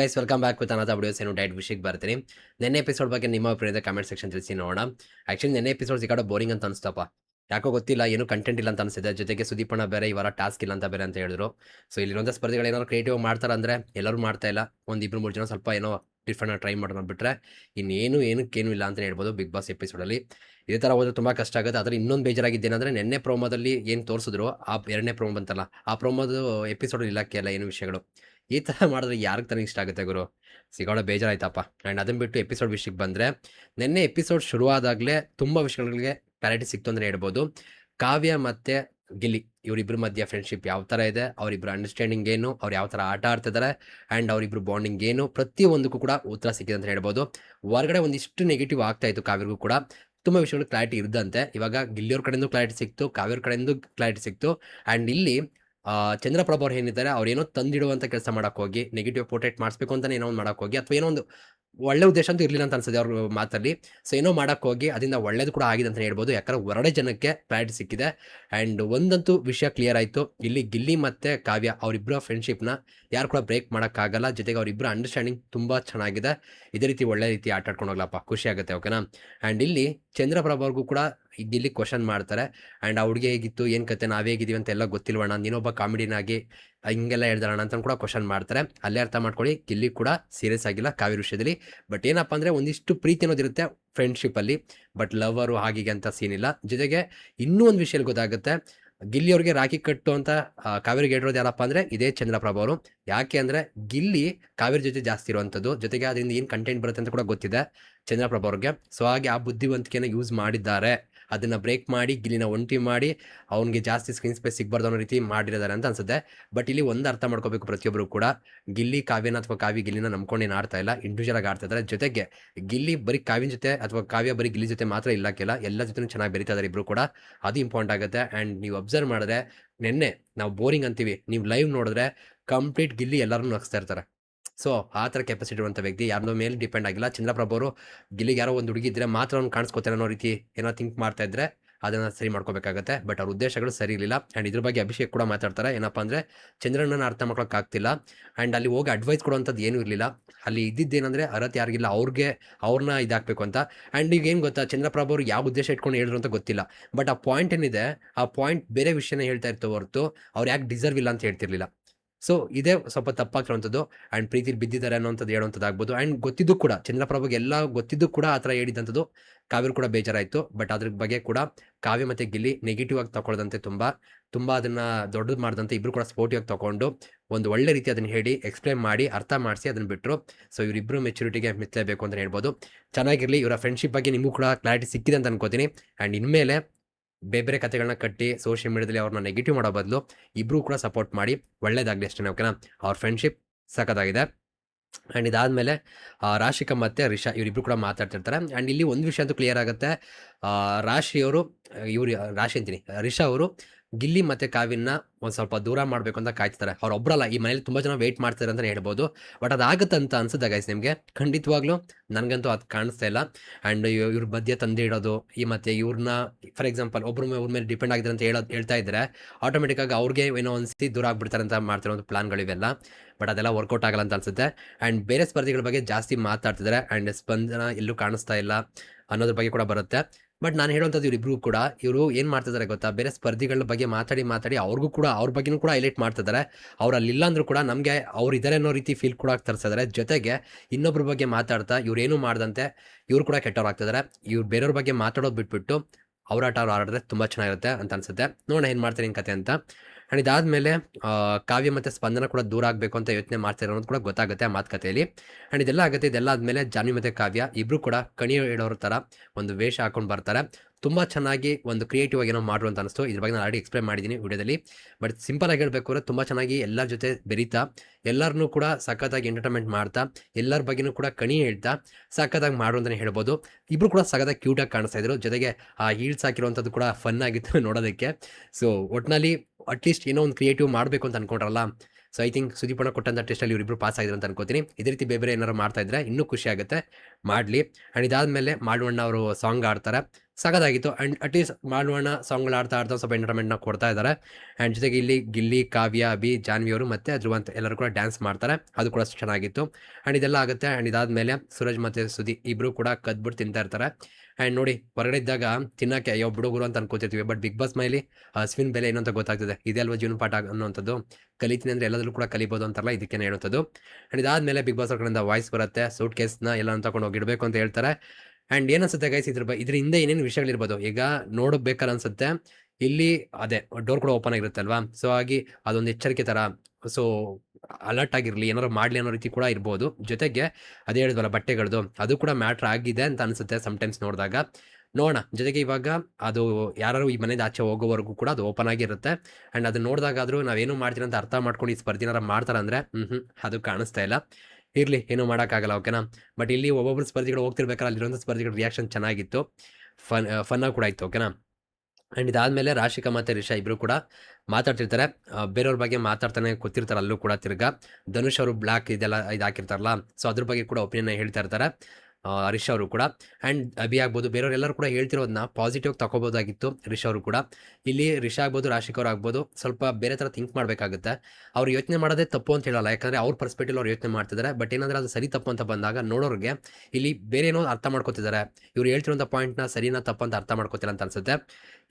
Guys welcome back with another videos ಏನು diet ವಿಷಯಕ್ಕೆ ಬರ್ತೀನಿ. ನೆನ್ನೆ ಎಪಿಸೋಡ್ ಬಗ್ಗೆ ನಿಮ್ಮ ಅಭಿಪ್ರಾಯದ ಕಮೆಂಟ್ ಸೆಕ್ಷನ್ ತಿಳಿಸಿ ನೋಡೋಣ. ಆ್ಯಕ್ಚುಲಿ ನೆನ್ನೆ ಎಪಿಸೋಡ್ ಸಿಗಾಡೋ ಬೋರಿಂಗ್ ಅಂತ ಅನಿಸ್ತಪ್ಪ. ಯಾಕೋ ಗೊತ್ತಿಲ್ಲ, ಏನು ಕಂಟೆಂಟ್ ಇಲ್ಲ ಅಂತ ಅನಿಸಿದೆ. ಜೊತೆಗೆ ಸುದೀಪಣ್ಣ ಬೇರೆ ಇವರ ಟಾಸ್ಕ್ ಇಲ್ಲ ಅಂತ ಬೇರೆ ಅಂತ ಹೇಳಿದ್ರು. ಸೊ ಇಲ್ಲಿರುವಂಥ ಸ್ಪರ್ಧೆಗಳು ಏನಾದ್ರು ಕ್ರಿಯೇಟಿವ್ ಮಾಡ್ತಾರೆ ಅಂದರೆ, ಎಲ್ಲರೂ ಮಾಡ್ತಾ ಇಲ್ಲ. ಒಂದು ಇಬ್ಬರು ಮೂರು ಜನ ಸ್ವಲ್ಪ ಏನೋ ಡಿಫ್ರೆಂಟ್ ಟ್ರೈ ಮಾಡೋಣ ಬಿಟ್ಟರೆ ಇನ್ನೇನು ಏನಕ್ಕೇನು ಇಲ್ಲ ಅಂತ ಹೇಳ್ಬೋದು ಬಿಗ್ ಬಾಸ್ ಎಪಿಸೋಡಲ್ಲಿ ಇದೇ ಥರ ಹೋದ್ರೆ ತುಂಬ ಕಷ್ಟ ಆಗುತ್ತೆ. ಆದರೆ ಇನ್ನೊಂದು ಬೇಜಾರಾಗಿದ್ದೇನೆಂದರೆ ನೆನ್ನೆ ಪ್ರೋಮೋದಲ್ಲಿ ಏನು ತೋರಿಸಿದ್ರು, ಆ ಎರಡನೇ ಪ್ರೋಮೋ ಬಂತಲ್ಲ, ಆ ಪ್ರೋಮೋದು ಎಪಿಸೋಡ್ ಇಲಾಖೆ ಅಲ್ಲ ಏನು ವಿಷಯಗಳು? ಈ ಥರ ಮಾಡಿದ್ರೆ ಯಾರಿಗೆ ತಾನೇ ಇಷ್ಟ ಆಗುತ್ತೆ ಗುರು? ಸಿಗೋಣ, ಬೇಜಾರಾಯ್ತಪ್ಪ. ಆ್ಯಂಡ್ ಅದನ್ನು ಬಿಟ್ಟು ಎಪಿಸೋಡ್ ವಿಷಯಕ್ಕೆ ಬಂದರೆ, ನಿನ್ನೆ ಎಪಿಸೋಡ್ ಶುರುವಾದಾಗಲೇ ತುಂಬ ವಿಷಯಗಳಿಗೆ ಕ್ಲಾರಿಟಿ ಸಿಕ್ತು ಅಂದರೆ ಹೇಳ್ಬೋದು. ಕಾವ್ಯ ಮತ್ತು ಗಿಲ್ಲಿ ಇವರಿಬ್ಬರ ಮಧ್ಯ ಫ್ರೆಂಡ್ಶಿಪ್ ಯಾವ ಥರ ಇದೆ ಅವರಿಬ್ಬರ ಅಂಡರ್ಸ್ಟ್ಯಾಂಡಿಂಗ್ ಏನು, ಅವ್ರು ಯಾವ ಥರ ಆಟ ಆಡ್ತಿದ್ದಾರೆ ಆ್ಯಂಡ್ ಅವರಿಬ್ಬರು ಬಾಂಡಿಂಗ್ ಏನು ಪ್ರತಿಯೊಂದಕ್ಕೂ ಕೂಡ ಉತ್ತರ ಸಿಕ್ಕಿದೆ ಅಂತ ಹೇಳ್ಬೋದು. ಹೊರಗಡೆ ಒಂದಿಷ್ಟು ನೆಗೆಟಿವ್ ಆಗ್ತಾ ಇತ್ತು ಕಾವ್ಯರಿಗೂ ಕೂಡ. ತುಂಬ ವಿಷಯಗಳು ಕ್ಲಾರಿಟಿ ಇದ್ದಂತೆ. ಇವಾಗ ಗಿಲ್ಲಿಯವ್ರ ಕಡೆಯಿಂದ ಕ್ಲಾರಿಟಿ ಸಿಕ್ತು, ಕಾವ್ಯರ ಕಡೆಯಿಂದ ಕ್ಲಾರಿಟಿ ಸಿಕ್ತು. ಆ್ಯಂಡ್ ಇಲ್ಲಿ ಚಂದ್ರಪ್ರಭಾ ಅವ್ರು ಏನಿದ್ದಾರೆ, ಅವ್ರು ಏನೋ ತಂದಿಡುವಂಥ ಕೆಲಸ ಮಾಡಕ್ಕೆ ಹೋಗಿ ನೆಗೆಟಿವ್ ಪೋರ್ಟ್ರೇಟ್ ಮಾಡಿಸ್ಬೇಕು ಅಂತಲೇ ಏನೋ ಒಂದು ಮಾಡಕ್ಕೆ ಹೋಗಿ, ಅಥವಾ ಏನೋ ಒಂದು ಒಳ್ಳೆ ಉದ್ದೇಶ ಅಂತೂ ಇರಲಿಲ್ಲ ಅಂತ ಅನ್ಸುತ್ತೆ ಅವ್ರ ಮಾತಲ್ಲಿ. ಸೊ ಏನೋ ಮಾಡಕ್ಕೆ ಹೋಗಿ, ಅದರಿಂದ ಒಳ್ಳೇದು ಕೂಡ ಆಗಿದೆ ಅಂತ ಹೇಳ್ಬೋದು. ಯಾಕಂದ್ರೆ ಹೊರಡೆ ಜನಕ್ಕೆ ಪ್ಲಾಟ್ ಸಿಕ್ಕಿದೆ. ಆ್ಯಂಡ್ ಒಂದಂತೂ ವಿಷಯ ಕ್ಲಿಯರ್ ಆಯಿತು. ಇಲ್ಲಿ ಗಿಲ್ಲಿ ಮತ್ತು ಕಾವ್ಯ ಅವರಿಬ್ಬರ ಫ್ರೆಂಡ್ಶಿಪ್ನ ಯಾರು ಕೂಡ ಬ್ರೇಕ್ ಮಾಡೋಕ್ಕಾಗಲ್ಲ ಜೊತೆಗೆ ಅವರಿಬ್ಬರ ಅಂಡರ್ಸ್ಟ್ಯಾಂಡಿಂಗ್ ತುಂಬ ಚೆನ್ನಾಗಿದೆ. ಇದೇ ರೀತಿ ಒಳ್ಳೆ ರೀತಿ ಆಟ ಆಡ್ಕೊಂಡು ಹೋಗ್ಲಪ್ಪ. ಖುಷಿ ಆಗುತ್ತೆ ಓಕೆನಾ ಆ್ಯಂಡ್ ಇಲ್ಲಿ ಚಂದ್ರಪ್ರಭ ಅವ್ರಿಗೂ ಕೂಡ ಗಿಲ್ಲಿ ಕ್ವಶನ್ ಮಾಡ್ತಾರೆ. ಆ್ಯಂಡ್ ಆ ಹುಡುಗಿ ಹೇಗಿತ್ತು? ಏನು ಕತೆ? ನಾವೇ ಹೇಗಿದ್ದೀವಿ ಅಂತ ಎಲ್ಲ ಗೊತ್ತಿಲ್ವಣ್ಣ. ನೀನೊಬ್ಬ ಕಾಮಿಡಿನಾಗಿ ಹಿಂಗೆಲ್ಲ ಹೇಳ್ದಾರಣ ಅಂತ ಕೂಡ ಕ್ವಶನ್ ಮಾಡ್ತಾರೆ. ಅಲ್ಲೇ ಅರ್ಥ ಮಾಡ್ಕೊಳ್ಳಿ ಗಿಲ್ಲಿ ಕೂಡ ಸೀರಿಯಸ್ ಆಗಿಲ್ಲ ಕಾವ್ಯ ವಿಷಯದಲ್ಲಿ. ಬಟ್ ಏನಪ್ಪ ಅಂದರೆ ಒಂದಿಷ್ಟು ಪ್ರೀತಿ ಅನ್ನೋದಿರುತ್ತೆ ಫ್ರೆಂಡ್ಶಿಪ್ಪಲ್ಲಿ ಬಟ್ ಲವರು ಹಾಗೆ ಅಂತ ಸೀನ್ ಇಲ್ಲ. ಜೊತೆಗೆ ಇನ್ನೂ ಒಂದು ವಿಷಯ ಗೊತ್ತಾಗುತ್ತೆ. ಗಿಲ್ಲಿ ಅವ್ರಿಗೆ ರಾಖಿ ಕಟ್ಟು ಅಂತ ಕಾವೇರಿಗೆ ಹೇಳಿರೋದು ಯಾರಪ್ಪ ಅಂದರೆ ಇದೇ ಚಂದ್ರಪ್ರಭ ಅವರು. ಯಾಕೆ ಅಂದರೆ ಗಿಲ್ಲಿ ಕಾವೇರಿ ಜೊತೆ ಜಾಸ್ತಿ ಇರುವಂಥದ್ದು. ಜೊತೆಗೆ ಅದರಿಂದ ಏನು ಕಂಟೆಂಟ್ ಬರುತ್ತೆ ಅಂತ ಕೂಡ ಗೊತ್ತಿದೆ ಚಂದ್ರಪ್ರಭ ಅವ್ರಿಗೆ. ಸೊ ಹಾಗೆ ಆ ಬುದ್ಧಿವಂತಿಕೆಯನ್ನು ಯೂಸ್ ಮಾಡಿದ್ದಾರೆ. ಅದನ್ನು ಬ್ರೇಕ್ ಮಾಡಿ, ಗಿಲ್ಲಿನ ಒಂಟಿ ಮಾಡಿ, ಅವನಿಗೆ ಜಾಸ್ತಿ ಸ್ಕ್ರೀನ್ ಸ್ಪೇಸ್ ಸಿಗಬಾರ್ದು ಅನ್ನೋ ರೀತಿ ಮಾಡಿರೋದಾರೆ ಅಂತ ಅನ್ಸುತ್ತೆ. ಬಟ್ ಇಲ್ಲಿ ಒಂದು ಅರ್ಥ ಮಾಡ್ಕೋಬೇಕು ಪ್ರತಿಯೊಬ್ಬರು ಕೂಡ. ಗಿಲ್ಲಿ ಕಾವ್ಯನ ಅಥವಾ ಕಾವ್ಯ ಗಿಲ್ಲಿನ ನಂಬ್ಕೊಂಡೇನು ಆಡ್ತಾ ಇಲ್ಲ. ಇಂಡಿವಿಜುವಲ್ ಆಗಿ ಆಡ್ತಾ ಇದ್ದಾರೆ ಜೊತೆಗೆ ಗಿಲ್ಲಿ ಬರೀ ಕಾವ್ಯನ ಜೊತೆ ಅಥವಾ ಕಾವ್ಯ ಬರೀ ಗಿಲ್ಲಿ ಜೊತೆ ಮಾತ್ರ ಇಲ್ಲಕ್ಕಿಲ್ಲ ಎಲ್ಲ ಜೊತೆ ಚೆನ್ನಾಗಿ ಬೆರೀತಾ ಇದ್ದಾರೆ ಇಬ್ರು ಕೂಡ. ಅದು ಇಂಪಾರ್ಟೆಂಟ್ ಆಗುತ್ತೆ. ಆ್ಯಂಡ್ ನೀವು ಅಬ್ಸರ್ವ್ ಮಾಡಿದ್ರೆ ನಿನ್ನೆ ನಾವು ಬೋರಿಂಗ್ ಅಂತೀವಿ. ನೀವು ಲೈವ್ ನೋಡಿದ್ರೆ ಕಂಪ್ಲೀಟ್ ಗಿಲ್ಲಿ ಎಲ್ಲರೂ ನಗಿಸ್ತಾ ಇರ್ತಾರೆ. ಸೊ, ಆ ಥರ ಕೆಪಾಸಿಟಿ ಇರುವಂಥ ವ್ಯಕ್ತಿ ಯಾರನ್ನೋ ಮೇಲೆ ಡಿಪೆಂಡ್ ಆಗಿಲ್ಲ. ಚಂದ್ರಪ್ರಭು ಅವರು ಗಿಲ್ಲಿಗೆ ಯಾರೋ ಒಂದು ಹುಡುಗಿ ಇದ್ದರೆ ಮಾತ್ರ ಅವ್ನು ಕಾಣಿಸ್ಕೋತಾರೆ ಅನ್ನೋ ರೀತಿ ಏನೋ ಥಿಂಕ್ ಮಾಡ್ತಾ ಇದ್ರೆ ಅದನ್ನು ಸರಿ ಮಾಡ್ಕೋಬೇಕಾಗತ್ತೆ. ಬಟ್ ಅವ್ರ ಉದ್ದೇಶಗಳು ಸರಿ ಇರಲಿಲ್ಲ. ಆ್ಯಂಡ್ ಇದ್ರ ಬಗ್ಗೆ ಅಭಿಷೇಕ್ ಕೂಡ ಮಾತಾಡ್ತಾರೆ. ಏನಪ್ಪ ಅಂದರೆ, ಚಂದ್ರನನ್ನು ಅರ್ಥ ಮಾಡ್ಕೊಳಕ್ಕಾಗ್ತಿಲ್ಲ ಆ್ಯಂಡ್ ಅಲ್ಲಿ ಹೋಗಿ ಅಡ್ವೈಸ್ ಕೊಡುವಂಥದ್ದು ಏನೂ ಇರಲಿಲ್ಲ. ಅಲ್ಲಿ ಇದ್ದಿದ್ದೇನೆಂದರೆ ಅರ್ಹತೆ ಯಾರಿಗಿಲ್ಲ, ಅವ್ರಿಗೆ ಅವ್ರನ್ನ ಇದಾಗಬೇಕು ಅಂತ. ಆ್ಯಂಡ್ ಈಗ ಏನು ಗೊತ್ತಾ, ಚಂದ್ರಪ್ರಭು ಅವರು ಯಾವ ಉದ್ದೇಶ ಇಟ್ಕೊಂಡು ಹೇಳಿದ್ರು ಅಂತ ಗೊತ್ತಿಲ್ಲ. ಬಟ್ ಆ ಪಾಯಿಂಟ್ ಏನಿದೆ, ಆ ಪಾಯಿಂಟ್ ಬೇರೆ ವಿಷಯನ ಹೇಳ್ತಾ ಇರ್ತವೆ ಹೊರತು, ಅವ್ರು ಯಾಕೆ ಡಿಸರ್ವ್ ಇಲ್ಲ ಅಂತ ಹೇಳ್ತಿರ್ಲಿಲ್ಲ. ಸೊ ಇದೇ ಸ್ವಲ್ಪ ತಪ್ಪಾಗಿರುವಂಥದ್ದು ಆ್ಯಂಡ್ ಪ್ರೀತಿಲಿ ಬಿದ್ದಿದ್ದಾರೆ ಅನ್ನೋಂಥದ್ದು ಹೇಳುವಂಥದ್ದು ಆಗ್ಬೋದು. ಆ್ಯಂಡ್ ಗೊತ್ತಿದ್ದು ಕೂಡ, ಚಂದ್ರಪ್ರಭುಗೆ ಎಲ್ಲ ಗೊತ್ತಿದ್ದು ಕೂಡ ಆ ಥರ ಹೇಳಿದಂಥದ್ದು ಕಾವ್ಯರು ಕೂಡ ಬೇಜಾರಾಯಿತು. ಬಟ್ ಅದ್ರ ಬಗ್ಗೆ ಕೂಡ ಕಾವ್ಯ ಮತ್ತು ಗಿಲ್ಲಿ ನೆಗೆಟಿವ್ ಆಗಿ ತಗೊಳ್ದಂತೆ ತುಂಬ ತುಂಬ ಅದನ್ನು ದೊಡ್ಡದು ಮಾಡ್ದಂತೆ ಇಬ್ಬರು ಕೂಡ ಸ್ಪೋರ್ಟಿವ್ ಆಗಿ ತಗೊಂಡು ಒಂದು ಒಳ್ಳೆ ರೀತಿ ಅದನ್ನು ಹೇಳಿ ಎಕ್ಸ್ಪ್ಲೈನ್ ಮಾಡಿ, ಅರ್ಥ ಮಾಡಿಸಿ ಅದನ್ನು ಬಿಟ್ಟರು ಸೊ ಇವರಿಬ್ಬರು ಮೆಚುರಿಟಿಗೆ ಮೆಚ್ಚಲೇಬೇಕು ಅಂತ ಹೇಳ್ಬೋದು. ಚೆನ್ನಾಗಿರಲಿ, ಇವರ ಫ್ರೆಂಡ್ಶಿಪ್ ಬಗ್ಗೆ ನಿಮಗೂ ಕೂಡ ಕ್ಲಾರಿಟಿ ಸಿಕ್ಕಿದೆ ಅಂತ ಅನ್ಕೋತೀನಿ. ಆ್ಯಂಡ್ ಇನ್ಮೇಲೆ ಬೇರೆ ಬೇರೆ ಕಥೆಗಳನ್ನ ಕಟ್ಟಿ ಸೋಷಿಯಲ್ ಮೀಡಿಯಾದಲ್ಲಿ ಅವ್ರನ್ನ ನೆಗೆಟಿವ್ ಮಾಡೋ ಬದಲು ಇಬ್ಬರೂ ಕೂಡ ಸಪೋರ್ಟ್ ಮಾಡಿ ಒಳ್ಳೇದಾಗಲಿ ಅಷ್ಟೇ ಓಕೆನಾ ಅವ್ರ ಫ್ರೆಂಡ್ಶಿಪ್ ಸಖತ್ತಾಗಿದೆ. ಆ್ಯಂಡ್ ಇದಾದಮೇಲೆ ರಾಶಿಕಾ ಮತ್ತು ರಿಷಾ ಇವರಿಬ್ರು ಕೂಡ ಮಾತಾಡ್ತಿರ್ತಾರೆ. ಆ್ಯಂಡ್ ಇಲ್ಲಿ ಒಂದು ವಿಷಯ ಅಂತೂ ಕ್ಲಿಯರ್ ಆಗುತ್ತೆ. ರಾಶಿಯವರು, ಇವರು, ರಾಶಿ ಅಂತೀನಿ, ರಿಷಾ ಅವರು ಗಿಲ್ಲಿ ಮತ್ತು ಕಾವಿನ ಒಂದು ಸ್ವಲ್ಪ ದೂರ ಮಾಡಬೇಕು ಅಂತ ಕಾಯ್ತಾರೆ ಅವ್ರು ಒಬ್ಬರಲ್ಲ ಈ ಮನೇಲಿ ತುಂಬ ಜನ ವೆಯ್ಟ್ ಮಾಡ್ತಾರೆ ಅಂತಲೇ ಹೇಳ್ಬೋದು. ಬಟ್ ಅದಾಗುತ್ತೆ ಅಂತ ಅನ್ಸುತ್ತೆ ಗೈಸ್ ನಿಮಗೆ. ಖಂಡಿತವಾಗ್ಲೂ ನನಗಂತೂ ಅದು ಕಾಣಿಸ್ತಾ ಇಲ್ಲ. ಆ್ಯಂಡ್ ಇವ್ರ ಮಧ್ಯೆ ತಂದೆ ಇಡೋದು, ಈ ಮತ್ತೆ ಇವ್ರನ್ನ ಫಾರ್ ಎಕ್ಸಾಂಪಲ್ ಒಬ್ಬರ ಮೇಲೆ ಮೇಲೆ ಡಿಪೆಂಡ್ ಆಗಿದೆ ಅಂತ ಹೇಳೋದು, ಹೇಳ್ತಾ ಇದ್ದಾರೆ ಆಟೋಮೆಟಿಕ್ಕಾಗಿ ಅವ್ರಿಗೆ ಏನೋ ಒಂದು ದೂರ ಆಗ್ಬಿಡ್ತಾರೆ ಅಂತ ಮಾಡ್ತಿರೋ ಒಂದು ಪ್ಲಾನ್ಗಳಿವೆಲ್ಲ ಬಟ್ ಅದೆಲ್ಲ ವರ್ಕೌಟ್ ಆಗಲ್ಲ ಅಂತ ಅನ್ಸುತ್ತೆ. ಆ್ಯಂಡ್ ಬೇರೆ ಸ್ಪರ್ಧಿಗಳ ಬಗ್ಗೆ ಜಾಸ್ತಿ ಮಾತಾಡ್ತಿದ್ದಾರೆ ಆ್ಯಂಡ್ ಸ್ಪಂದನ ಎಲ್ಲೂ ಕಾಣಿಸ್ತಾ ಇಲ್ಲ ಅನ್ನೋದ್ರ ಬಗ್ಗೆ ಕೂಡ ಬರುತ್ತೆ. ಬಟ್ ನಾನು ಹೇಳುವಂಥದ್ದು ಇವರಿಬ್ರು ಕೂಡ, ಇವರು ಏನು ಮಾಡ್ತಿದ್ದಾರೆ ಗೊತ್ತಾ? ಬೇರೆ ಸ್ಪರ್ಧಿಗಳ ಬಗ್ಗೆ ಮಾತಾಡಿ ಮಾತಾಡಿ ಅವ್ರಿಗೂ ಕೂಡ, ಅವ್ರ ಬಗ್ಗೆನೂ ಕೂಡ ಹೈಲೈಟ್ ಮಾಡ್ತಿದ್ದಾರೆ ಅವ್ರು ಅಲ್ಲಿಲ್ಲ ಅಂದರೂ ಕೂಡ ನಮಗೆ ಅವ್ರು ಇದ್ದಾರೆ ಅನ್ನೋ ರೀತಿ ಫೀಲ್ ಕೂಡ ತರಿಸಿದ್ದಾರೆ ಜೊತೆಗೆ ಇನ್ನೊಬ್ರ ಬಗ್ಗೆ ಮಾತಾಡ್ತಾ ಇವ್ರೇನು ಮಾಡ್ದಂತೆ ಇವ್ರು ಕೂಡ ಕೆಟ್ಟವ್ರು ಆಗ್ತಿದ್ದಾರೆ ಇವ್ರು ಬೇರೆಯವ್ರ ಬಗ್ಗೆ ಮಾತಾಡೋದು ಬಿಟ್ಬಿಟ್ಟು ಅವ್ರ ಆಟ ಅವ್ರು ಆಡಿದ್ರೆ ತುಂಬ ಚೆನ್ನಾಗಿರುತ್ತೆ ಅಂತ ಅನ್ಸುತ್ತೆ. ನೋಡೋಣ ಏನು ಮಾಡ್ತಾರೆ ಏನು ಕತೆ ಅಂತ. ಆ್ಯಂಡ್ ಇದಾದಮೇಲೆ ಕಾವ್ಯ ಮತ್ತು ಸ್ಪಂದನ ಕೂಡ ದೂರ ಆಗಬೇಕು ಅಂತ ಯೋಚನೆ ಮಾಡ್ತಾರೆ ಅನ್ನೋದು ಕೂಡ ಗೊತ್ತಾಗುತ್ತೆ ಆ ಮಾತುಕತೆಯಲ್ಲಿ. ಆ್ಯಂಡ್ ಇದೆಲ್ಲ ಆಗುತ್ತೆ, ಇದೆಲ್ಲ ಆದಮೇಲೆ ಜಾನ್ವಿ ಮತ್ತು ಕಾವ್ಯ ಇಬ್ಬರು ಕೂಡ ಕಣಿ ಇಡೋರ ಥರ ಒಂದು ವೇಷ ಹಾಕೊಂಡು ಬರ್ತಾರೆ. ತುಂಬ ಚೆನ್ನಾಗಿ ಒಂದು ಕ್ರಿಯೇಟಿವ್ ಆಗಿ ಏನೋ ಮಾಡ್ರು ಅಂತ ಅನಿಸ್ತು. ಇದ್ರ ಬಗ್ಗೆ ನಾನು ಆಲ್ರೆಡಿ ಎಕ್ಸ್ಪ್ಲೈನ್ ಮಾಡಿದ್ದೀನಿ ವಿಡಿಯೋದಲ್ಲಿ. ಬಟ್ ಸಿಂಪಲ್ ಆಗಿ ಹೇಳಬೇಕು ಅಂದರೆ ತುಂಬ ಚೆನ್ನಾಗಿ ಎಲ್ಲರ ಜೊತೆ ಬೆರೀತಾ ಎಲ್ಲರನ್ನೂ ಕೂಡ ಸಖತ್ತಾಗಿ ಎಂಟರ್ಟೈನ್ಮೆಂಟ್ ಮಾಡ್ತಾ, ಎಲ್ಲರ ಬಗ್ಗೆನೂ ಕೂಡ ಕಣಿ ಹೇಳ್ತಾ ಸಖತ್ತಾಗಿ ಮಾಡು ಅಂತಲೇ ಹೇಳ್ಬೋದು. ಇಬ್ಬರು ಕೂಡ ಸಖತ್ತಾಗಿ ಕ್ಯೂಟಾಗಿ ಕಾಣಿಸ್ತಾ ಇದ್ರು. ಜೊತೆಗೆ ಆ ಹೀಲ್ಸ್ ಹಾಕಿರುವಂಥದ್ದು ಕೂಡ ಫನ್ ಆಗಿತ್ತು ನೋಡೋದಕ್ಕೆ. ಸೊ ಒಟ್ಟಿನಲ್ಲಿ ಅಟ್ಲೀಸ್ಟ್ ಏನೋ ಒಂದು ಕ್ರಿಯೇಟಿವ್ ಮಾಡಬೇಕು ಅಂತ ಅನ್ಕೊಂಡ್ರಲ್ಲ? ಸೊ ಐ ಥಿಂಕ್ ಸುದೀಪಣ್ಣ ಕೊಟ್ಟಂಥ ಟೆಸ್ಟಲ್ಲಿ ಇವರಿಬ್ಬರು ಪಾಸ್ ಆಗಿದ್ರು ಅಂತ ಅನ್ಕೋತೀನಿ. ಇದೇ ರೀತಿ ಬೇರೆ ಏನಾರು ಮಾಡ್ತಾ ಇದ್ರೆ ಇನ್ನೂ ಖುಷಿ ಆಗುತ್ತೆ. ಮಾಡಲಿ. ಆ್ಯಂಡ್ ಇದಾದಮೇಲೆ ಮಾಡುವಣ್ಣ ಅವರು ಸಾಂಗ್ ಆಡ್ತಾರೆ ಸಗದಾಗಿತ್ತು ಆ್ಯಂಡ್ ಅಟ್ಲೀಸ್ಟ್ ಮಾಡುವಣ್ಣ ಸಾಂಗ್ಗಳು ಆಡ್ತಾ ಆಡ್ತಾ ಸ್ವಲ್ಪ ಎಂಟರ್ಟೈನ್ಮೆಂಟ್ನ ಕೊಡ್ತಾ ಇದ್ದಾರೆ ಆ್ಯಂಡ್ ಜೊತೆಗೆ ಇಲ್ಲಿ ಗಿಲ್ಲಿ, ಕಾವ್ಯ, ಅಭಿ, ಜಾನ್ವಿ ಅವರು ಮತ್ತು ಧ್ರುವಂತ್ ಎಲ್ಲರೂ ಕೂಡ ಡ್ಯಾನ್ಸ್ ಮಾಡ್ತಾರೆ. ಅದು ಕೂಡ ಚೆನ್ನಾಗಿತ್ತು. ಆ್ಯಂಡ್ ಇದೆಲ್ಲ ಆಗುತ್ತೆ. ಆ್ಯಂಡ್ ಇದಾದಮೇಲೆ ಸೂರಜ್ ಮತ್ತು ಸುದಿ ಇಬ್ಬರು ಕೂಡ ಕದ್ಬಿಟ್ಟು ತಿಂತಾ ಇರ್ತಾರೆ. ಆ್ಯಂಡ್ ನೋಡಿ, ಹೊರಗಡೆ ಇದ್ದಾಗ ತಿನ್ನೋಕ್ಕೆ ಅಯ್ಯೋ ಹುಡುಗರು ಅಂತ ಅನ್ಕೋತಿರ್ತೀವಿ ಬಟ್ ಬಿಗ್ ಬಾಸ್ ಮೈಲಿ ಹಸುವಿನ ಬೆಲೆ ಏನು ಅಂತ ಗೊತ್ತಾಗ್ತದೆ. ಇದೇ ಅಲ್ವಾ ಜೀವನ ಪಾಠ ಅನ್ನುವಂಥದ್ದು. ಕಲಿತೀನಿ ಅಂದರೆ ಎಲ್ಲದರಲ್ಲೂ ಕೂಡ ಕಲಿಬೋದು ಅಂತಾರಲ್ಲ ಇದಕ್ಕೆ ಹೇಳುತ್ತದೆ ಆ್ಯಂಡ್ ಇದಾದಮೇಲೆ ಬಿಗ್ ಬಾಸ್ ಅವ್ರ ಕಡೆಯಿಂದ ವಾಯ್ಸ್ ಬರುತ್ತೆ. ಸೂಟ್ ಕೇಸ್ನ ಎಲ್ಲ ತಗೊಂಡು ಹೋಗಿಡ್ಬೇಕು ಅಂತ ಹೇಳ್ತಾರೆ. ಆ್ಯಂಡ್ ಏನನ್ಸುತ್ತೆ ಗೈಸ್ ಇದ್ರ ಬ, ಇದ್ರ ಹಿಂದೆ ಏನೇನು ವಿಷಯಗಳಿರ್ಬೋದು. ಈಗ ನೋಡಬೇಕಲ್ಲ ಅನ್ಸುತ್ತೆ ಇಲ್ಲಿ ಅದೇ ಡೋರ್ ಕೂಡ ಓಪನ್ ಆಗಿರುತ್ತೆ ಅಲ್ವಾ? ಸೊ ಆಗಿ ಅದೊಂದು ಎಚ್ಚರಿಕೆ ಥರ ಸೊ ಅಲರ್ಟ್ ಆಗಿರಲಿ ಏನಾರು ಮಾಡಲಿ ಅನ್ನೋ ರೀತಿ ಕೂಡ ಇರ್ಬೋದು. ಜೊತೆಗೆ ಅದೇ ಹೇಳಿದ್ವಲ್ಲ ಬಟ್ಟೆಗಳದು. ಅದು ಕೂಡ ಮ್ಯಾಟ್ರ್ ಆಗಿದೆ ಅಂತ ಅನಿಸುತ್ತೆ ಸಮ್ಟೈಮ್ಸ್ ನೋಡಿದಾಗ. ನೋಡೋಣ. ಜೊತೆಗೆ ಇವಾಗ ಅದು ಯಾರು ಈ ಮನೆಯಿಂದ ಆಚೆ ಹೋಗೋವರೆಗೂ ಕೂಡ ಅದು ಓಪನ್ ಆಗಿರುತ್ತೆ. ಆ್ಯಂಡ್ ಅದನ್ನ ನೋಡಿದಾಗಾದರೂ ನಾವೇನು ಮಾಡ್ತೀವಿ ಅಂತ ಅರ್ಥ ಮಾಡ್ಕೊಂಡು ಈ ಸ್ಪರ್ಧಿನಾರ ಮಾಡ್ತಾರೆ ಅಂದರೆ ಹ್ಞೂ ಅದು ಕಾಣಿಸ್ತಾ ಇಲ್ಲ. ಇರಲಿ, ಏನೂ ಮಾಡೋಕ್ಕಾಗಲ್ಲ, ಓಕೆನಾ? ಬಟ್ ಇಲ್ಲಿ ಒಬ್ಬೊಬ್ಬರು ಸ್ಪರ್ಧಿಗಳು ಹೋಗ್ತಿರ್ಬೇಕಾದ್ರೆ ಅಲ್ಲಿರೋಂಥ ಸ್ಪರ್ಧಿಗಳ ರಿಯಾಕ್ಷನ್ ಚೆನ್ನಾಗಿತ್ತು. ಫನ್ ಫನ್ನಾಗಿ ಕೂಡ ಇತ್ತು ಓಕೆನಾ? ಆ್ಯಂಡ್ ಇದಾದಮೇಲೆ ರಾಶಿಕಾ ಮತ್ತು ರಿಷಾ ಇಬ್ಬರು ಕೂಡ ಮಾತಾಡ್ತಿರ್ತಾರೆ. ಬೇರೆಯವ್ರ ಬಗ್ಗೆ ಮಾತಾಡ್ತಾನೆ ಗೊತ್ತಿರ್ತಾರೆ ಅಲ್ಲೂ ಕೂಡ ತಿರ್ಗಾ. ಧನುಷ್ ಅವರು ಬ್ಲ್ಯಾಕ್ ಇದೆಲ್ಲ ಇದು ಹಾಕಿರ್ತಾರಲ್ಲ ಸೊ ಅದ್ರ ಬಗ್ಗೆ ಕೂಡ ಒಪಿನಿಯನ್ ಹೇಳ್ತಾ ಇರ್ತಾರೆ. ಹರೀಶ್ ಅವರು ಕೂಡ. ಆ್ಯಂಡ್ ಅಭಿ ಆಗ್ಬೋದು, ಬೇರೆಯವರೆಲ್ಲರೂ ಕೂಡ ಹೇಳ್ತಿರೋದನ್ನ ಪಾಸಿಟಿವ್ ತಗೋಬೋದಾಗಿತ್ತು ರಿಷ್ ಅವರು ಕೂಡ. ಇಲ್ಲಿ ರಿಷಾ ಆಗ್ಬೋದು, ರಾಶಿಕ್ ಅವ್ರು ಆಗ್ಬೋದು, ಸ್ವಲ್ಪ ಬೇರೆ ಥರ ಥಿಂಕ್ ಮಾಡಬೇಕಾಗುತ್ತೆ. ಅವ್ರು ಯೋಚನೆ ಮಾಡೋದೇ ತಪ್ಪು ಅಂತ ಹೇಳಲ್ಲ, ಯಾಕಂದರೆ ಅವ್ರ ಪರ್ಸ್ಪೆಕ್ಟಿವ್ ಅವ್ರು ಯೋಚನೆ ಮಾಡ್ತಿದ್ದಾರೆ ಬಟ್ ಏನಂದ್ರೆ ಅದು ಸರಿ ತಪ್ಪು ಅಂತ ಬಂದಾಗ ನೋಡೋರಿಗೆ ಇಲ್ಲಿ ಬೇರೆ ಏನೋ ಅರ್ಥ ಮಾಡ್ಕೋತಿದ್ದಾರೆ ಇವ್ರು ಹೇಳ್ತಿರೋಂಥ ಪಾಯಿಂಟ್ನ ಸರಿನ ತಪ್ಪು ಅಂತ ಅರ್ಥ ಮಾಡ್ಕೋತಿಲ್ಲ ಅಂತ ಅನ್ಸುತ್ತೆ.